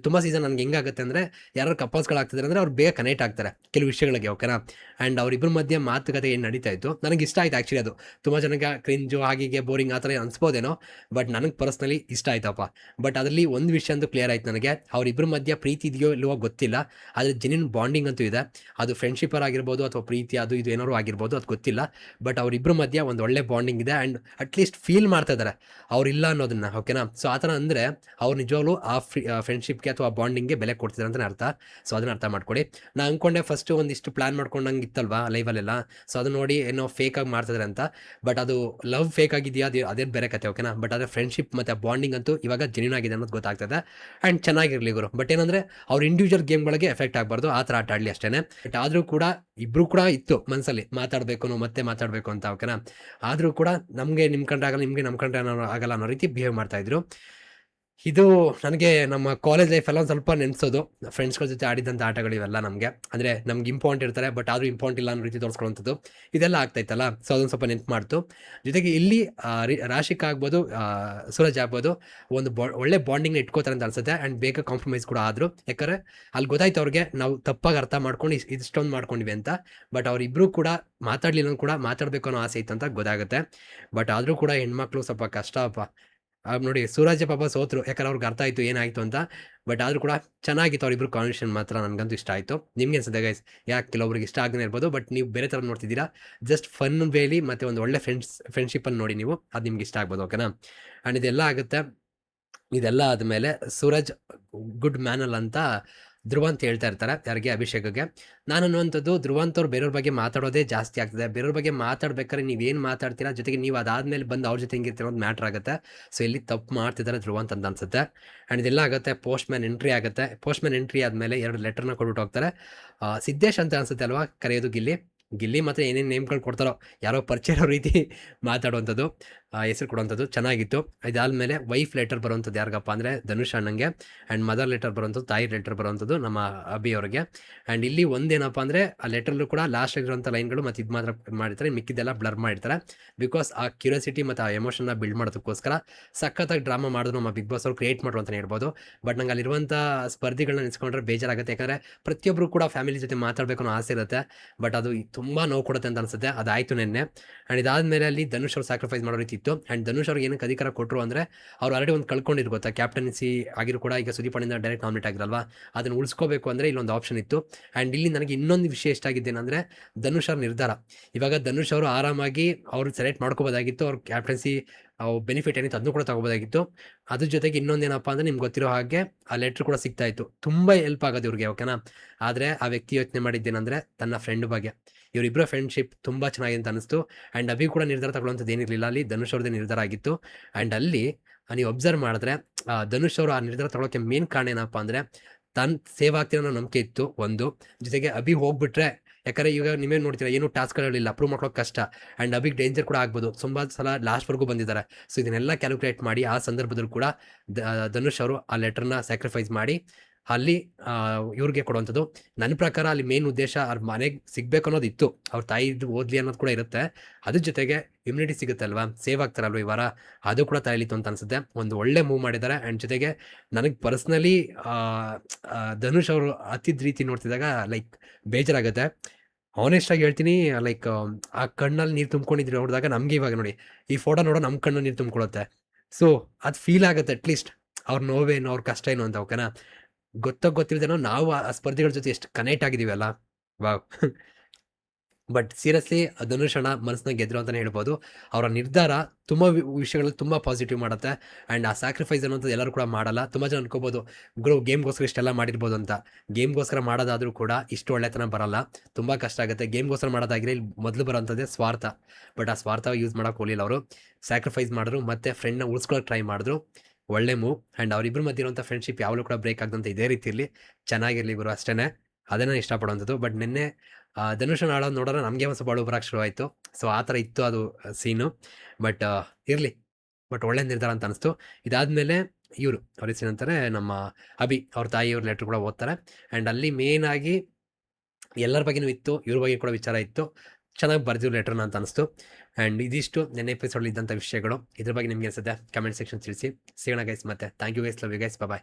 ತುಂಬ ಸೀಸನ್ ನನಗೆ ಹೆಂಗಾಗುತ್ತೆ ಅಂದರೆ ಯಾರು ಕಪಲ್ಸ್ಗಳಾಗ್ತಿದ್ದಾರೆ ಅಂದರೆ ಅವ್ರು ಬೇಗ ಕನೆಕ್ಟ್ ಆಗ್ತಾರೆ ಕೆಲವು ವಿಷಯಗಳಿಗೆ ಓಕೆನಾ ಆ್ಯಂಡ್ ಅವರಿಬ್ಬರ ಮಧ್ಯೆ ಮಾತುಕತೆ ಏನು ನಡೀತಾ ಇತ್ತು, ನನಗೆ ಇಷ್ಟ ಆಯಿತು ಆ್ಯಕ್ಚುಲಿ ಅದು. ತುಂಬ ಜನಕ್ಕೆ ಕ್ರಿಂಜು ಹಾಗೆ ಬೋರಿಂಗ್ ಆ ಥರ ಅನ್ಸ್ಬೋದೇನೋ ಬಟ್ ನನಗೆ ಪರ್ಸ್ನಲಿ ಇಷ್ಟ ಆಯ್ತಪ್ಪ. ಬಟ್ ಅದರಲ್ಲಿ ಒಂದು ವಿಷಯ ಅಂತೂ ಕ್ಲಿಯರ್ ಆಯ್ತು ನನಗೆ ಅವರಿಬ್ಬರ ಮಧ್ಯೆ ಪ್ರೀತಿ ಇದೆಯೋ ಇಲ್ಲವೋ ಗೊತ್ತಿಲ್ಲ, ಆದರೆ ಜೆನ್ಯೂನ್ ಬಾಂಡಿಂಗ್ ಅಂತೂ ಇದೆ. ಅದು ಫ್ರೆಂಡ್ಶಿಪ್ಪರ್ ಆಗಿರ್ಬೋದು ಅಥವಾ ಪ್ರೀತಿ, ಅದು ಇದು ಏನಾದ್ರು ಆಗಿರ್ಬೋದು. ಅದು ಗೊತ್ತಿಲ್ಲ. ಬಟ್ ಅವರಿಬ್ಬರ ಮಧ್ಯೆ ಒಂದು ಒಳ್ಳೆ ಬಾಂಡಿಂಗ್ ಇದೆ ಆ್ಯಂಡ್ ಅಟ್ಲೀಸ್ಟ್ ಫೀಲ್ ಮಾಡ್ತಾ ಇದ್ದಾರೆ ಅವರಿಲ್ಲ ಅನ್ನೋದನ್ನ ಓಕೆನಾ ಸೊ ಆ ಥರ ಅಂದರೆ ಅವ್ರು ನಿಜವಾಗ್ಲೂ ಆ ಫ್ರೀ ಫ್ರೆಂಡ್ಶಿಪ್ಗೆ ಅಥವಾ ಬಾಂಡಿಂಗ್ಗೆ ಬೆಲೆ ಕೊಡ್ತಿದ್ದಾರೆ ಅಂತಲೇ ಅರ್ಥ. ಸೊ ಅದನ್ನ ಅರ್ಥ ಮಾಡ್ಕೊಡಿ ನಾನು ಅಂದ್ಕೊಂಡೆ ಫಸ್ಟು ಒಂದಿಷ್ಟು ಪ್ಲ್ಯಾನ್ ಮಾಡ್ಕೊಂಡಂಗೆ ಇತ್ತಲ್ವಾ ಲೈವಲ್ಲೆಲ್ಲ ಸೊ ಅದು ನೋಡಿ ಏನೋ ಫೇಕ್ ಆಗಿ ಮಾಡ್ತಿದ್ದಾರೆ ಅಂತ. ಬಟ್ ಅದು ಲವ್ ಫೇಕ್ ಆಗಿದೆಯಾ? ಅದು ಅದೇ ಬೇರೆ ಕತೆ ಓಕೆನಾ ಬಟ್ ಆದರೆ ಫ್ರೆಂಡ್ಶಿಪ್ ಮತ್ತು ಬಾಂಡಿಂಗ್ ಅಂತೂ ಇವಾಗ ಜೆನ್ಯೂನ್ ಆಗಿದೆ ಅನ್ನೋದು ಗೊತ್ತಾಗ್ತದೆ. And ಚೆನ್ನಾಗಿರಲಿ Guru. ಬಟ್ ಏನಂದರೆ ಅವ್ರ ಇಂಡಿವಿಜುವಲ್ ಗೇಮ್ಗಳಿಗೆ ಎಫೆಕ್ಟ್ ಆಗಬಾರ್ದು. ಆ ಥರ ಆಟ ಆಡಲಿ ಅಷ್ಟೇ ಬಟ್ ಆದರೂ ಕೂಡ ಇಬ್ಬರು ಕೂಡ ಇತ್ತು ಮನಸ್ಸಲ್ಲಿ ಮಾತಾಡಬೇಕು ಮತ್ತೆ ಮಾತಾಡಬೇಕು ಅಂತ, ಓಕೆನಾ? ಆದರೂ ಕೂಡ ನಮಗೆ ನಿಮ್ಮ ಕಂಡ್ರೆ ಆಗಲ್ಲ, ನಿಮಗೆ ನಮ್ಮ ಕಂಡ್ರೆ ಆಗಲ್ಲ ಅನ್ನೋ ರೀತಿ ಬಿಹೇವ್ ಮಾಡ್ತಾಯಿದ್ರು ಇದು ನನಗೆ ನಮ್ಮ ಕಾಲೇಜ್ ಲೈಫೆಲ್ಲ ಒಂದು ಸ್ವಲ್ಪ ನೆನೆಸೋದು. ಫ್ರೆಂಡ್ಸ್ಗಳ ಜೊತೆ ಆಡಿದಂಥ ಆಟಗಳು ಇವೆಲ್ಲ ನಮಗೆ. ಅಂದರೆ ನಮ್ಗೆ ಇಂಪಾರ್ಟೆಂಟ್ ಇರ್ತಾರೆ ಬಟ್ ಆದರೂ ಇಂಪಾರ್ಟೆಂಟ್ ಇಲ್ಲ ಅನ್ನೋ ರೀತಿ ತೋರಿಸ್ಕೊಳ್ಳೋಂಥದ್ದು ಇದೆಲ್ಲ ಆಗ್ತಾಯಿತ್ತಲ್ಲ ಸೊ ಅದೊಂದು ಸ್ವಲ್ಪ ನೆನ್ಪು ಮಾಡ್ತು. ಜೊತೆಗೆ ಇಲ್ಲಿ ರಾಶಿಕ್ ಆಗ್ಬೋದು ಸೂರಜ್ ಆಗ್ಬೋದು, ಒಂದು ಬಾ, ಒಳ್ಳೆ ಬಾಂಡಿಂಗ್ನ ಇಟ್ಕೋತಾರೆ ಅಂತ ಅನ್ಸುತ್ತೆ. ಆ್ಯಂಡ್ ಬೇಗ ಕಾಂಪ್ರಮೈಸ್ ಕೂಡ ಆದರು. ಯಾಕಂದರೆ ಅಲ್ಲಿ ಗೊತ್ತಾಯ್ತು ಅವ್ರಿಗೆ ನಾವು ತಪ್ಪಾಗಿ ಅರ್ಥ ಮಾಡ್ಕೊಂಡು ಇಷ್ಟೊಂದು ಮಾಡ್ಕೊಂಡಿವಿ ಅಂತ. ಬಟ್ ಅವರಿಬ್ಬರು ಕೂಡ ಮಾತಾಡಲಿಲ್ಲ ಕೂಡ ಮಾತಾಡಬೇಕು ಅನ್ನೋ ಆಸೆ ಇತ್ತು ಅಂತ ಗೊತ್ತಾಗುತ್ತೆ. ಬಟ್ ಆದರೂ ಕೂಡ ಹೆಣ್ಮಕ್ಳು ಸ್ವಲ್ಪ ಕಷ್ಟಪ್ಪ ನೋಡಿ ಸೂರಜ್ ಪಾಪ ಸೋತರು. ಯಾಕಂದ್ರೆ ಅವ್ರಿಗೆ ಅರ್ಥ ಆಯಿತು, ಏನಾಯಿತು ಅಂತ. ಬಟ್ ಆದರೂ ಕೂಡ ಚೆನ್ನಾಗಿತ್ತು ಅವರಿಬ್ರು ಕಾನ್ವರ್ಸೇಷನ್ ಮಾತ್ರ ನನಗಂತೂ ಇಷ್ಟ ಆಯಿತು. ನಿಮ್ಗೆ ಅನ್ಸುತ್ತೆ ಗೈಸ್ ಯಾಕೆ ಕೆಲವೊಬ್ರಿಗೆ ಇಷ್ಟ ಆಗದೇ ಇರ್ಬೋದು. ಬಟ್ ನೀವು ಬೇರೆ ಥರ ನೋಡ್ತಿದ್ದೀರಾ. ಜಸ್ಟ್ ಫನ್ ಬೇಲಿ ಮತ್ತು ಒಂದು ಒಳ್ಳೆ ಫ್ರೆಂಡ್ಸ್ ಫ್ರೆಂಡ್ಶಿಪ್ಪನ್ನು ನೋಡಿ ನೀವು. ಅದು ನಿಮ್ಗೆ ಇಷ್ಟ ಆಗ್ಬೋದು ಓಕೆನಾ ಆ್ಯಂಡ್ ಇದೆಲ್ಲ ಆಗುತ್ತೆ. ಇದೆಲ್ಲ ಆದಮೇಲೆ ಸೂರಜ್ ಗುಡ್ ಮ್ಯಾನಲ್ ಅಂತ ಧ್ರುವ ಅಂತ ಹೇಳ್ತಾ ಇರ್ತಾರೆ. ಯಾರಿಗೆ? ಅಭಿಷೇಕಗೆ. ನಾನು ಅನ್ನುವಂಥದ್ದು ಧ್ರುವ ಅಂತವ್ರು ಬೇರೆಯವ್ರ ಬಗ್ಗೆ ಮಾತಾಡೋದೇ ಜಾಸ್ತಿ ಆಗ್ತದೆ. ಬೇರೆಯವ್ರ ಬಗ್ಗೆ ಮಾತಾಡ್ಬೇಕಾದ್ರೆ ನೀವೇನು ಮಾತಾಡ್ತೀರಾ? ಜೊತೆಗೆ ನೀವು ಅದಾದ್ಮೇಲೆ ಬಂದು ಅವ್ರ ಜೊತೆ ಹಿಂಗಿರ್ತೀರ ಒಂದು ಮ್ಯಾಟ್ರ್ ಆಗುತ್ತೆ. ಸೊ ಇಲ್ಲಿ ತಪ್ಪು ಮಾಡ್ತಿದ್ದಾರೆ ಧ್ರುವ ಅಂತ ಅನ್ಸುತ್ತೆ. ಆ್ಯಂಡ್ ಇದೆಲ್ಲ ಆಗುತ್ತೆ, ಪೋಸ್ಟ್ ಮ್ಯಾನ್ ಎಂಟ್ರಿ ಆಗುತ್ತೆ. ಪೋಸ್ಟ್ ಮ್ಯಾನ್ ಎಂಟ್ರಿ ಆದಮೇಲೆ ಎರಡು ಲೆಟರ್ನ ಕೊಟ್ಬಿಟ್ಟು ಹೋಗ್ತಾರೆ. ಸಿದ್ದೇಶ್ ಅಂತ ಅನ್ಸುತ್ತೆ ಅಲ್ವಾ? ಕರೆಯೋದು ಗಿಲ್ಲಿ. ಗಿಲ್ಲಿ ಮಾತ್ರ ಏನೇನು ನೇಮ್ಗಳು ಕೊಡ್ತಾರೋ, ಯಾರೋ ಪರಿಚಯ ರೀತಿ ಮಾತಾಡುವಂಥದ್ದು ಹೆಸರು ಕೊಡುವಂಥದ್ದು ಚೆನ್ನಾಗಿತ್ತು. ಇದಾದಮೇಲೆ ವೈಫ್ ಲೆಟರ್ ಬರುವಂಥದ್ದು ಯಾರಿಗಪ್ಪ ಅಂದರೆ ಧನುಷ್ ಅಣ್ಣಂಗೆ ಆ್ಯಂಡ್ ಮದರ್ ಲೆಟರ್ ಬರುವಂಥದ್ದು, ತಾಯಿ ಲೆಟರ್ ಬರುವಂಥದ್ದು ನಮ್ಮ ಅಭಿ ಅವ್ರಿಗೆ. ಆ್ಯಂಡ್ ಇಲ್ಲಿ ಒಂದೇನಪ್ಪ ಅಂದರೆ, ಆ ಲೆಟರ್ಲು ಕೂಡ ಲಾಸ್ಟ್ ಆಗಿರುವಂಥ ಲೈನ್ಗಳು ಮತ್ತು ಇದು ಮಾತ್ರ ಮಾಡಿರ್ತಾರೆ, ಮಿಕ್ಕಿದ್ದೆಲ್ಲ ಬ್ಲರ್ ಮಾಡಿರ್ತಾರೆ. ಬಿಕಾಸ್ ಆ ಕ್ಯೂರಿಯಾಸಿಟಿ ಮತ್ತು ಆ ಎಮೋಷನ್ನ ಬಿಲ್ಡ್ ಮಾಡೋದಕ್ಕೋಸ್ಕರ ಸಖತ್ತಾಗಿ ಡ್ರಾಮಾ ಮಾಡಿದ್ರು ನಮ್ಮ ಬಿಗ್ ಬಾಸ್ ಅವ್ರು ಕ್ರಿಯೇಟ್ ಮಾಡ್ರು ಅಂತಲೇ ಹೇಳ್ಬೋದು. ಬಟ್ ನಂಗೆ ಅಲ್ಲಿರುವಂಥ ಸ್ಪರ್ಧಿಗಳನ್ನ ನೆನೆಸ್ಕೊಂಡ್ರೆ ಬೇಜಾರಾಗುತ್ತೆ. ಯಾಕಂದರೆ ಪ್ರತಿಯೊಬ್ಬರು ಕೂಡ ಫ್ಯಾಮಿಲಿ ಜೊತೆ ಮಾತಾಡಬೇಕು ಅನ್ನೋ ಆಸೆ ಇರುತ್ತೆ. ಬಟ್ ಅದು ತುಂಬ ನೋವು ಕೊಡುತ್ತೆ ಅಂತ ಅನ್ಸುತ್ತೆ. ಅದಾಯಿತು ನಿನ್ನೆ. ಆ್ಯಂಡ್ ಇದಾದಮೇಲೆ ಅಲ್ಲಿ ಧನುಷ್ ಅವ್ರು ಸ್ಯಾಕ್ರಿಫೈಸ್ ಮಾಡೋ ರೀತಿ ಇತ್ತು. ಆ್ಯಂಡ್ ಧನುಷ್ ಅವ್ರಿಗೆ ಏನಕ್ಕೆ ಅಧಿಕಾರ ಕೊಟ್ಟರು ಅಂದರೆ, ಅವ್ರು ಆಲ್ರೆಡಿ ಒಂದು ಕಳ್ಕೊಂಡಿರು ಗೊತ್ತಾ? ಕ್ಯಾಪ್ಟನ್ಸಿ ಆಗಿರೋ ಕೂಡ ಈಗ ಸುದೀಪಣ್ಣಿಂದ ಡೈರೆಕ್ಟ್ ನಾಮಿನೇಟ್ ಆಗಿರಲ್ವಾ ಅದನ್ನು ಉಳಿಸ್ಕೋಬೇಕು ಅಂದರೆ ಇಲ್ಲೊಂದು ಆಪ್ಷನ್ ಇತ್ತು. ಆ್ಯಂಡ್ ಇಲ್ಲಿ ನನಗೆ ಇನ್ನೊಂದು ವಿಷಯ ಇಷ್ಟ ಆಗಿದ್ದೇನೆಂದರೆ ಧನುಷ್ ಅವ್ರ ನಿರ್ಧಾರ. ಇವಾಗ ಧನುಷ್ ಅವರು ಆರಾಮಾಗಿ ಅವರು ಸೆಲೆಕ್ಟ್ ಮಾಡ್ಕೋಬೋದಾಗಿತ್ತು. ಅವ್ರ ಕ್ಯಾಪ್ಟನ್ಸಿ ಬೆನಿಫಿಟ್ ಏನಿತ್ತು ಅದನ್ನು ಕೂಡ ತಗೋಬೋದಾಗಿತ್ತು. ಅದ್ರ ಜೊತೆಗೆ ಇನ್ನೊಂದೇನಪ್ಪ ಅಂದ್ರೆ ನಿಮ್ಗೆ ಗೊತ್ತಿರೋ ಹಾಗೆ ಆ ಲೆಟ್ರ್ ಕೂಡ ಸಿಗ್ತಾ ಇತ್ತು. ತುಂಬಾ ಹೆಲ್ಪ್ ಆಗೋದು ಇವ್ರಿಗೆ ಓಕೆನಾ ಆದ್ರೆ ಆ ವ್ಯಕ್ತಿ ಯೋಚನೆ ಮಾಡಿದ್ದೇನಂದ್ರೆ ತನ್ನ ಫ್ರೆಂಡ್ ಬಗ್ಗೆ. ಇವರಿಬ್ಬರ ಫ್ರೆಂಡ್ಶಿಪ್ ತುಂಬಾ ಚೆನ್ನಾಗಿದೆ ಅಂತ ಅನಿಸ್ತು. ಆ್ಯಂಡ್ ಅಭಿ ಕೂಡ ನಿರ್ಧಾರ ತಗೊಳ್ಳೋಂಥದ್ದು ಏನಿರಲಿಲ್ಲ. ಅಲ್ಲಿ ಧನುಷ್ ಅವ್ರದ್ದೇ ನಿರ್ಧಾರ ಆಗಿತ್ತು. ಆ್ಯಂಡ್ ಅಲ್ಲಿ ನೀವು ಅಬ್ಸರ್ವ್ ಮಾಡಿದ್ರೆ ಧನುಷ್ ಅವರು ಆ ನಿರ್ಧಾರ ತಗೊಳ್ಳೋಕೆ ಮೇನ್ ಕಾರಣ ಏನಪ್ಪ ಅಂದ್ರೆ ತನ್ನ ಸೇವ್ ಆಗ್ತಿರೋ ಅನ್ನೋ ನಂಬಿಕೆ ಇತ್ತು ಒಂದು. ಜೊತೆಗೆ ಅಭಿ ಹೋಗ್ಬಿಟ್ರೆ ಯಾಕಂದರೆ ಈಗ ನೀವೇ ನೋಡ್ತೀರಾ, ಏನು ಟಾಸ್ಕ್ಗಳಿಲ್ಲ ಅಪ್ರೂವ್ ಮಾಡ್ಕೊಳ್ಳೋಕೆ ಕಷ್ಟ ಆ್ಯಂಡ್ ಅಬಿಗ್ ಡೇಂಜರ್ ಕೂಡ ಆಗ್ಬೋದು. ತುಂಬ ಸಲ ಲಾಸ್ಟ್ವರೆಗೂ ಬಂದಿದ್ದಾರೆ. ಸೊ ಇದನ್ನೆಲ್ಲ ಕ್ಯಾಲ್ಕುಲೇಟ್ ಮಾಡಿ ಆ ಸಂದರ್ಭದಲ್ಲಿ ಕೂಡ ಧನುಷ್ ಅವರು ಆ ಲೆಟರ್ನ ಸ್ಯಾಕ್ರಿಫೈಸ್ ಮಾಡಿ ಅಲ್ಲಿ ಇವ್ರಿಗೆ ಕೊಡುವಂಥದ್ದು. ನನ್ನ ಪ್ರಕಾರ ಅಲ್ಲಿ ಮೇನ್ ಉದ್ದೇಶ ಅವ್ರ ಮನೆಗೆ ಸಿಗ್ಬೇಕು ಅನ್ನೋದು ಇತ್ತು ಅವ್ರ ತಾಯಿದು ಓದ್ಲಿ ಅನ್ನೋದು ಕೂಡ ಇರುತ್ತೆ. ಅದ್ರ ಜೊತೆಗೆ ಇಮ್ಯುನಿಟಿ ಸಿಗುತ್ತೆ ಅಲ್ವಾ? ಸೇವ್ ಆಗ್ತಾರಲ್ವ ಈ ವಾರ? ಅದು ಕೂಡ ತಾಯಿಲಿತ್ತು ಅಂತ ಅನ್ಸುತ್ತೆ. ಒಂದು ಒಳ್ಳೆ ಮೂವ್ ಮಾಡಿದ್ದಾರೆ ಆ್ಯಂಡ್ ಜೊತೆಗೆ ನನಗೆ ಪರ್ಸ್ನಲಿ ಧನುಷ್ ಅವರು ಹತ್ತಿದ ರೀತಿ ನೋಡ್ತಿದ್ದಾಗ ಲೈಕ್ ಬೇಜಾರಾಗುತ್ತೆ. ಆನೆಸ್ಟಾಗಿ ಹೇಳ್ತೀನಿ ಲೈಕ್ ಆ ಕಣ್ಣಲ್ಲಿ ನೀರು ತುಂಬ್ಕೊಂಡಿದ್ರು ನೋಡಿದಾಗ ನಮಗೆ ಇವಾಗ ನೋಡಿ, ಈ ಫೋಟೋ ನೋಡೋ ನಮ್ಮ ಕಣ್ಣು ನೀರು ತುಂಬ್ಕೊಳ್ಳುತ್ತೆ. ಸೊ ಅದು ಫೀಲ್ ಆಗುತ್ತೆ ಅಟ್ಲೀಸ್ಟ್ ಅವ್ರ ನೋವೇನು, ಅವ್ರ ಕಷ್ಟ ಏನು ಅಂತ ಓಕೆನಾ ಗೊತ್ತಾಗ ಗೊತ್ತಿಲ್ಲದೇನೋ ನಾವು ಆ ಸ್ಪರ್ಧಿಗಳ ಜೊತೆ ಎಷ್ಟು ಕನೆಕ್ಟ್ ಆಗಿದ್ದೀವಲ್ಲ ವಾವ್ ಬಟ್ ಸೀರಿಯಸ್ಲಿ ಧನುಷ್ ಅಣ್ಣ ಮನಸ್ಸನ್ನ ಗೆದ್ರು ಅಂತಲೇ ಹೇಳ್ಬೋದು. ಅವರ ನಿರ್ಧಾರ ತುಂಬ ವಿಷಯಗಳಲ್ಲಿ ತುಂಬ ಪಾಸಿಟಿವ್ ಮಾಡುತ್ತೆ. ಆ್ಯಂಡ್ ಆ ಸ್ಯಾಕ್ರಿಫೈಸ್ ಅನ್ನೋದು ಎಲ್ಲರೂ ಕೂಡ ಮಾಡಲ್ಲ. ತುಂಬ ಜನ ಅನ್ಕೋಬೋದು ಗುರು ಗೇಮ್ಗೋಸ್ಕರ ಇಷ್ಟೆಲ್ಲ ಮಾಡಿರ್ಬೋದು ಅಂತ. ಗೇಮ್ಗೋಸ್ಕರ ಮಾಡೋದಾದರೂ ಕೂಡ ಇಷ್ಟು ಒಳ್ಳೆತನ ಬರಲ್ಲ. ತುಂಬ ಕಷ್ಟ ಆಗುತ್ತೆ. ಗೇಮ್ಗೋಸ್ಕರ ಮಾಡೋದಾಗಿರಲಿ ಇಲ್ಲಿ ಮೊದಲು ಬರೋಂಥದ್ದೇ ಸ್ವಾರ್ಥ. ಬಟ್ ಆ ಸ್ವಾರ್ಥ ಯೂಸ್ ಮಾಡೋಕೆ ಹೋಗಲಿಲ್ಲ ಅವರು. ಸ್ಯಾಕ್ರಿಫೈಸ್ ಮಾಡಿದ್ರು, ಮತ್ತು ಫ್ರೆಂಡ್ನ ಉಳಿಸ್ಕೊಳ್ಳೋಕೆ ಟ್ರೈ ಮಾಡಿದ್ರು. ಒಳ್ಳೆ ಮೂವ್ ಆ್ಯಂಡ್ ಅವರಿಬ್ಬರ ಮಧ್ಯೆ ಇರುವಂಥ ಫ್ರೆಂಡ್ಶಿಪ್ ಯಾವಾಗಲೂ ಕೂಡ ಬ್ರೇಕ್ ಆಗದಂತ ಇದೇ ರೀತಿಯಲ್ಲಿ. ಚೆನ್ನಾಗಿರಲಿ ಗುರು ಅಷ್ಟೇ ಅದನ್ನು ನಾನು ಇಷ್ಟಪಡುವಂಥದ್ದು ಬಟ್ ನಿನ್ನೆ ಧನುಷನ್ ಆಡೋದು ನೋಡೋಣ ನಮಗೆ ಒಂದು ಸ್ವಲ್ಪ ಅಳು ಬರೋಕ್ಕೆ ಶುರು ಆಯಿತು ಸೊ ಆ ಥರ ಇತ್ತು ಅದು ಸೀನು ಬಟ್ ಇರಲಿ. ಬಟ್ ಒಳ್ಳೆ ನಿರ್ಧಾರ ಅಂತ ಅನಿಸ್ತು. ಇದಾದಮೇಲೆ ಇವರು, ಅವ್ರ ಹೆಸರೇನಂತಾರೆ ನಮ್ಮ ಅಭಿ, ಅವ್ರ ತಾಯಿಯವ್ರ ಲೆಟ್ರ್ ಕೂಡ ಓದ್ತಾರೆ. ಆ್ಯಂಡ್ ಅಲ್ಲಿ ಮೇನ್ ಆಗಿ ಎಲ್ಲರ ಬಗ್ಗೆನೂ ಇತ್ತು, ಇವ್ರ ಬಗ್ಗೆ ಕೂಡ ವಿಚಾರ ಇತ್ತು. ಚೆನ್ನಾಗಿ ಬರ್ದಿರೋ ಲೆಟ್ರನ್ನ ಅಂತ ಅನಿಸ್ತು. ಆ್ಯಂಡ್ ಇದಿಷ್ಟು ನೆನ್ನೆ ಎಪಿಸೋಡ್ ಇದ್ದಂಥ ವಿಷಯಗಳು. ಇದ್ರ ಬಗ್ಗೆ ನಿಮಗೆ ಅನ್ಸುತ್ತೆ? ಕಮೆಂಟ್ ಸೆಕ್ಷನ್ ತಿಳಿಸಿ. ಸಿಗೋಣ ಗೈಸ್ ಮತ್ತೆ. Thank you guys love you guys bye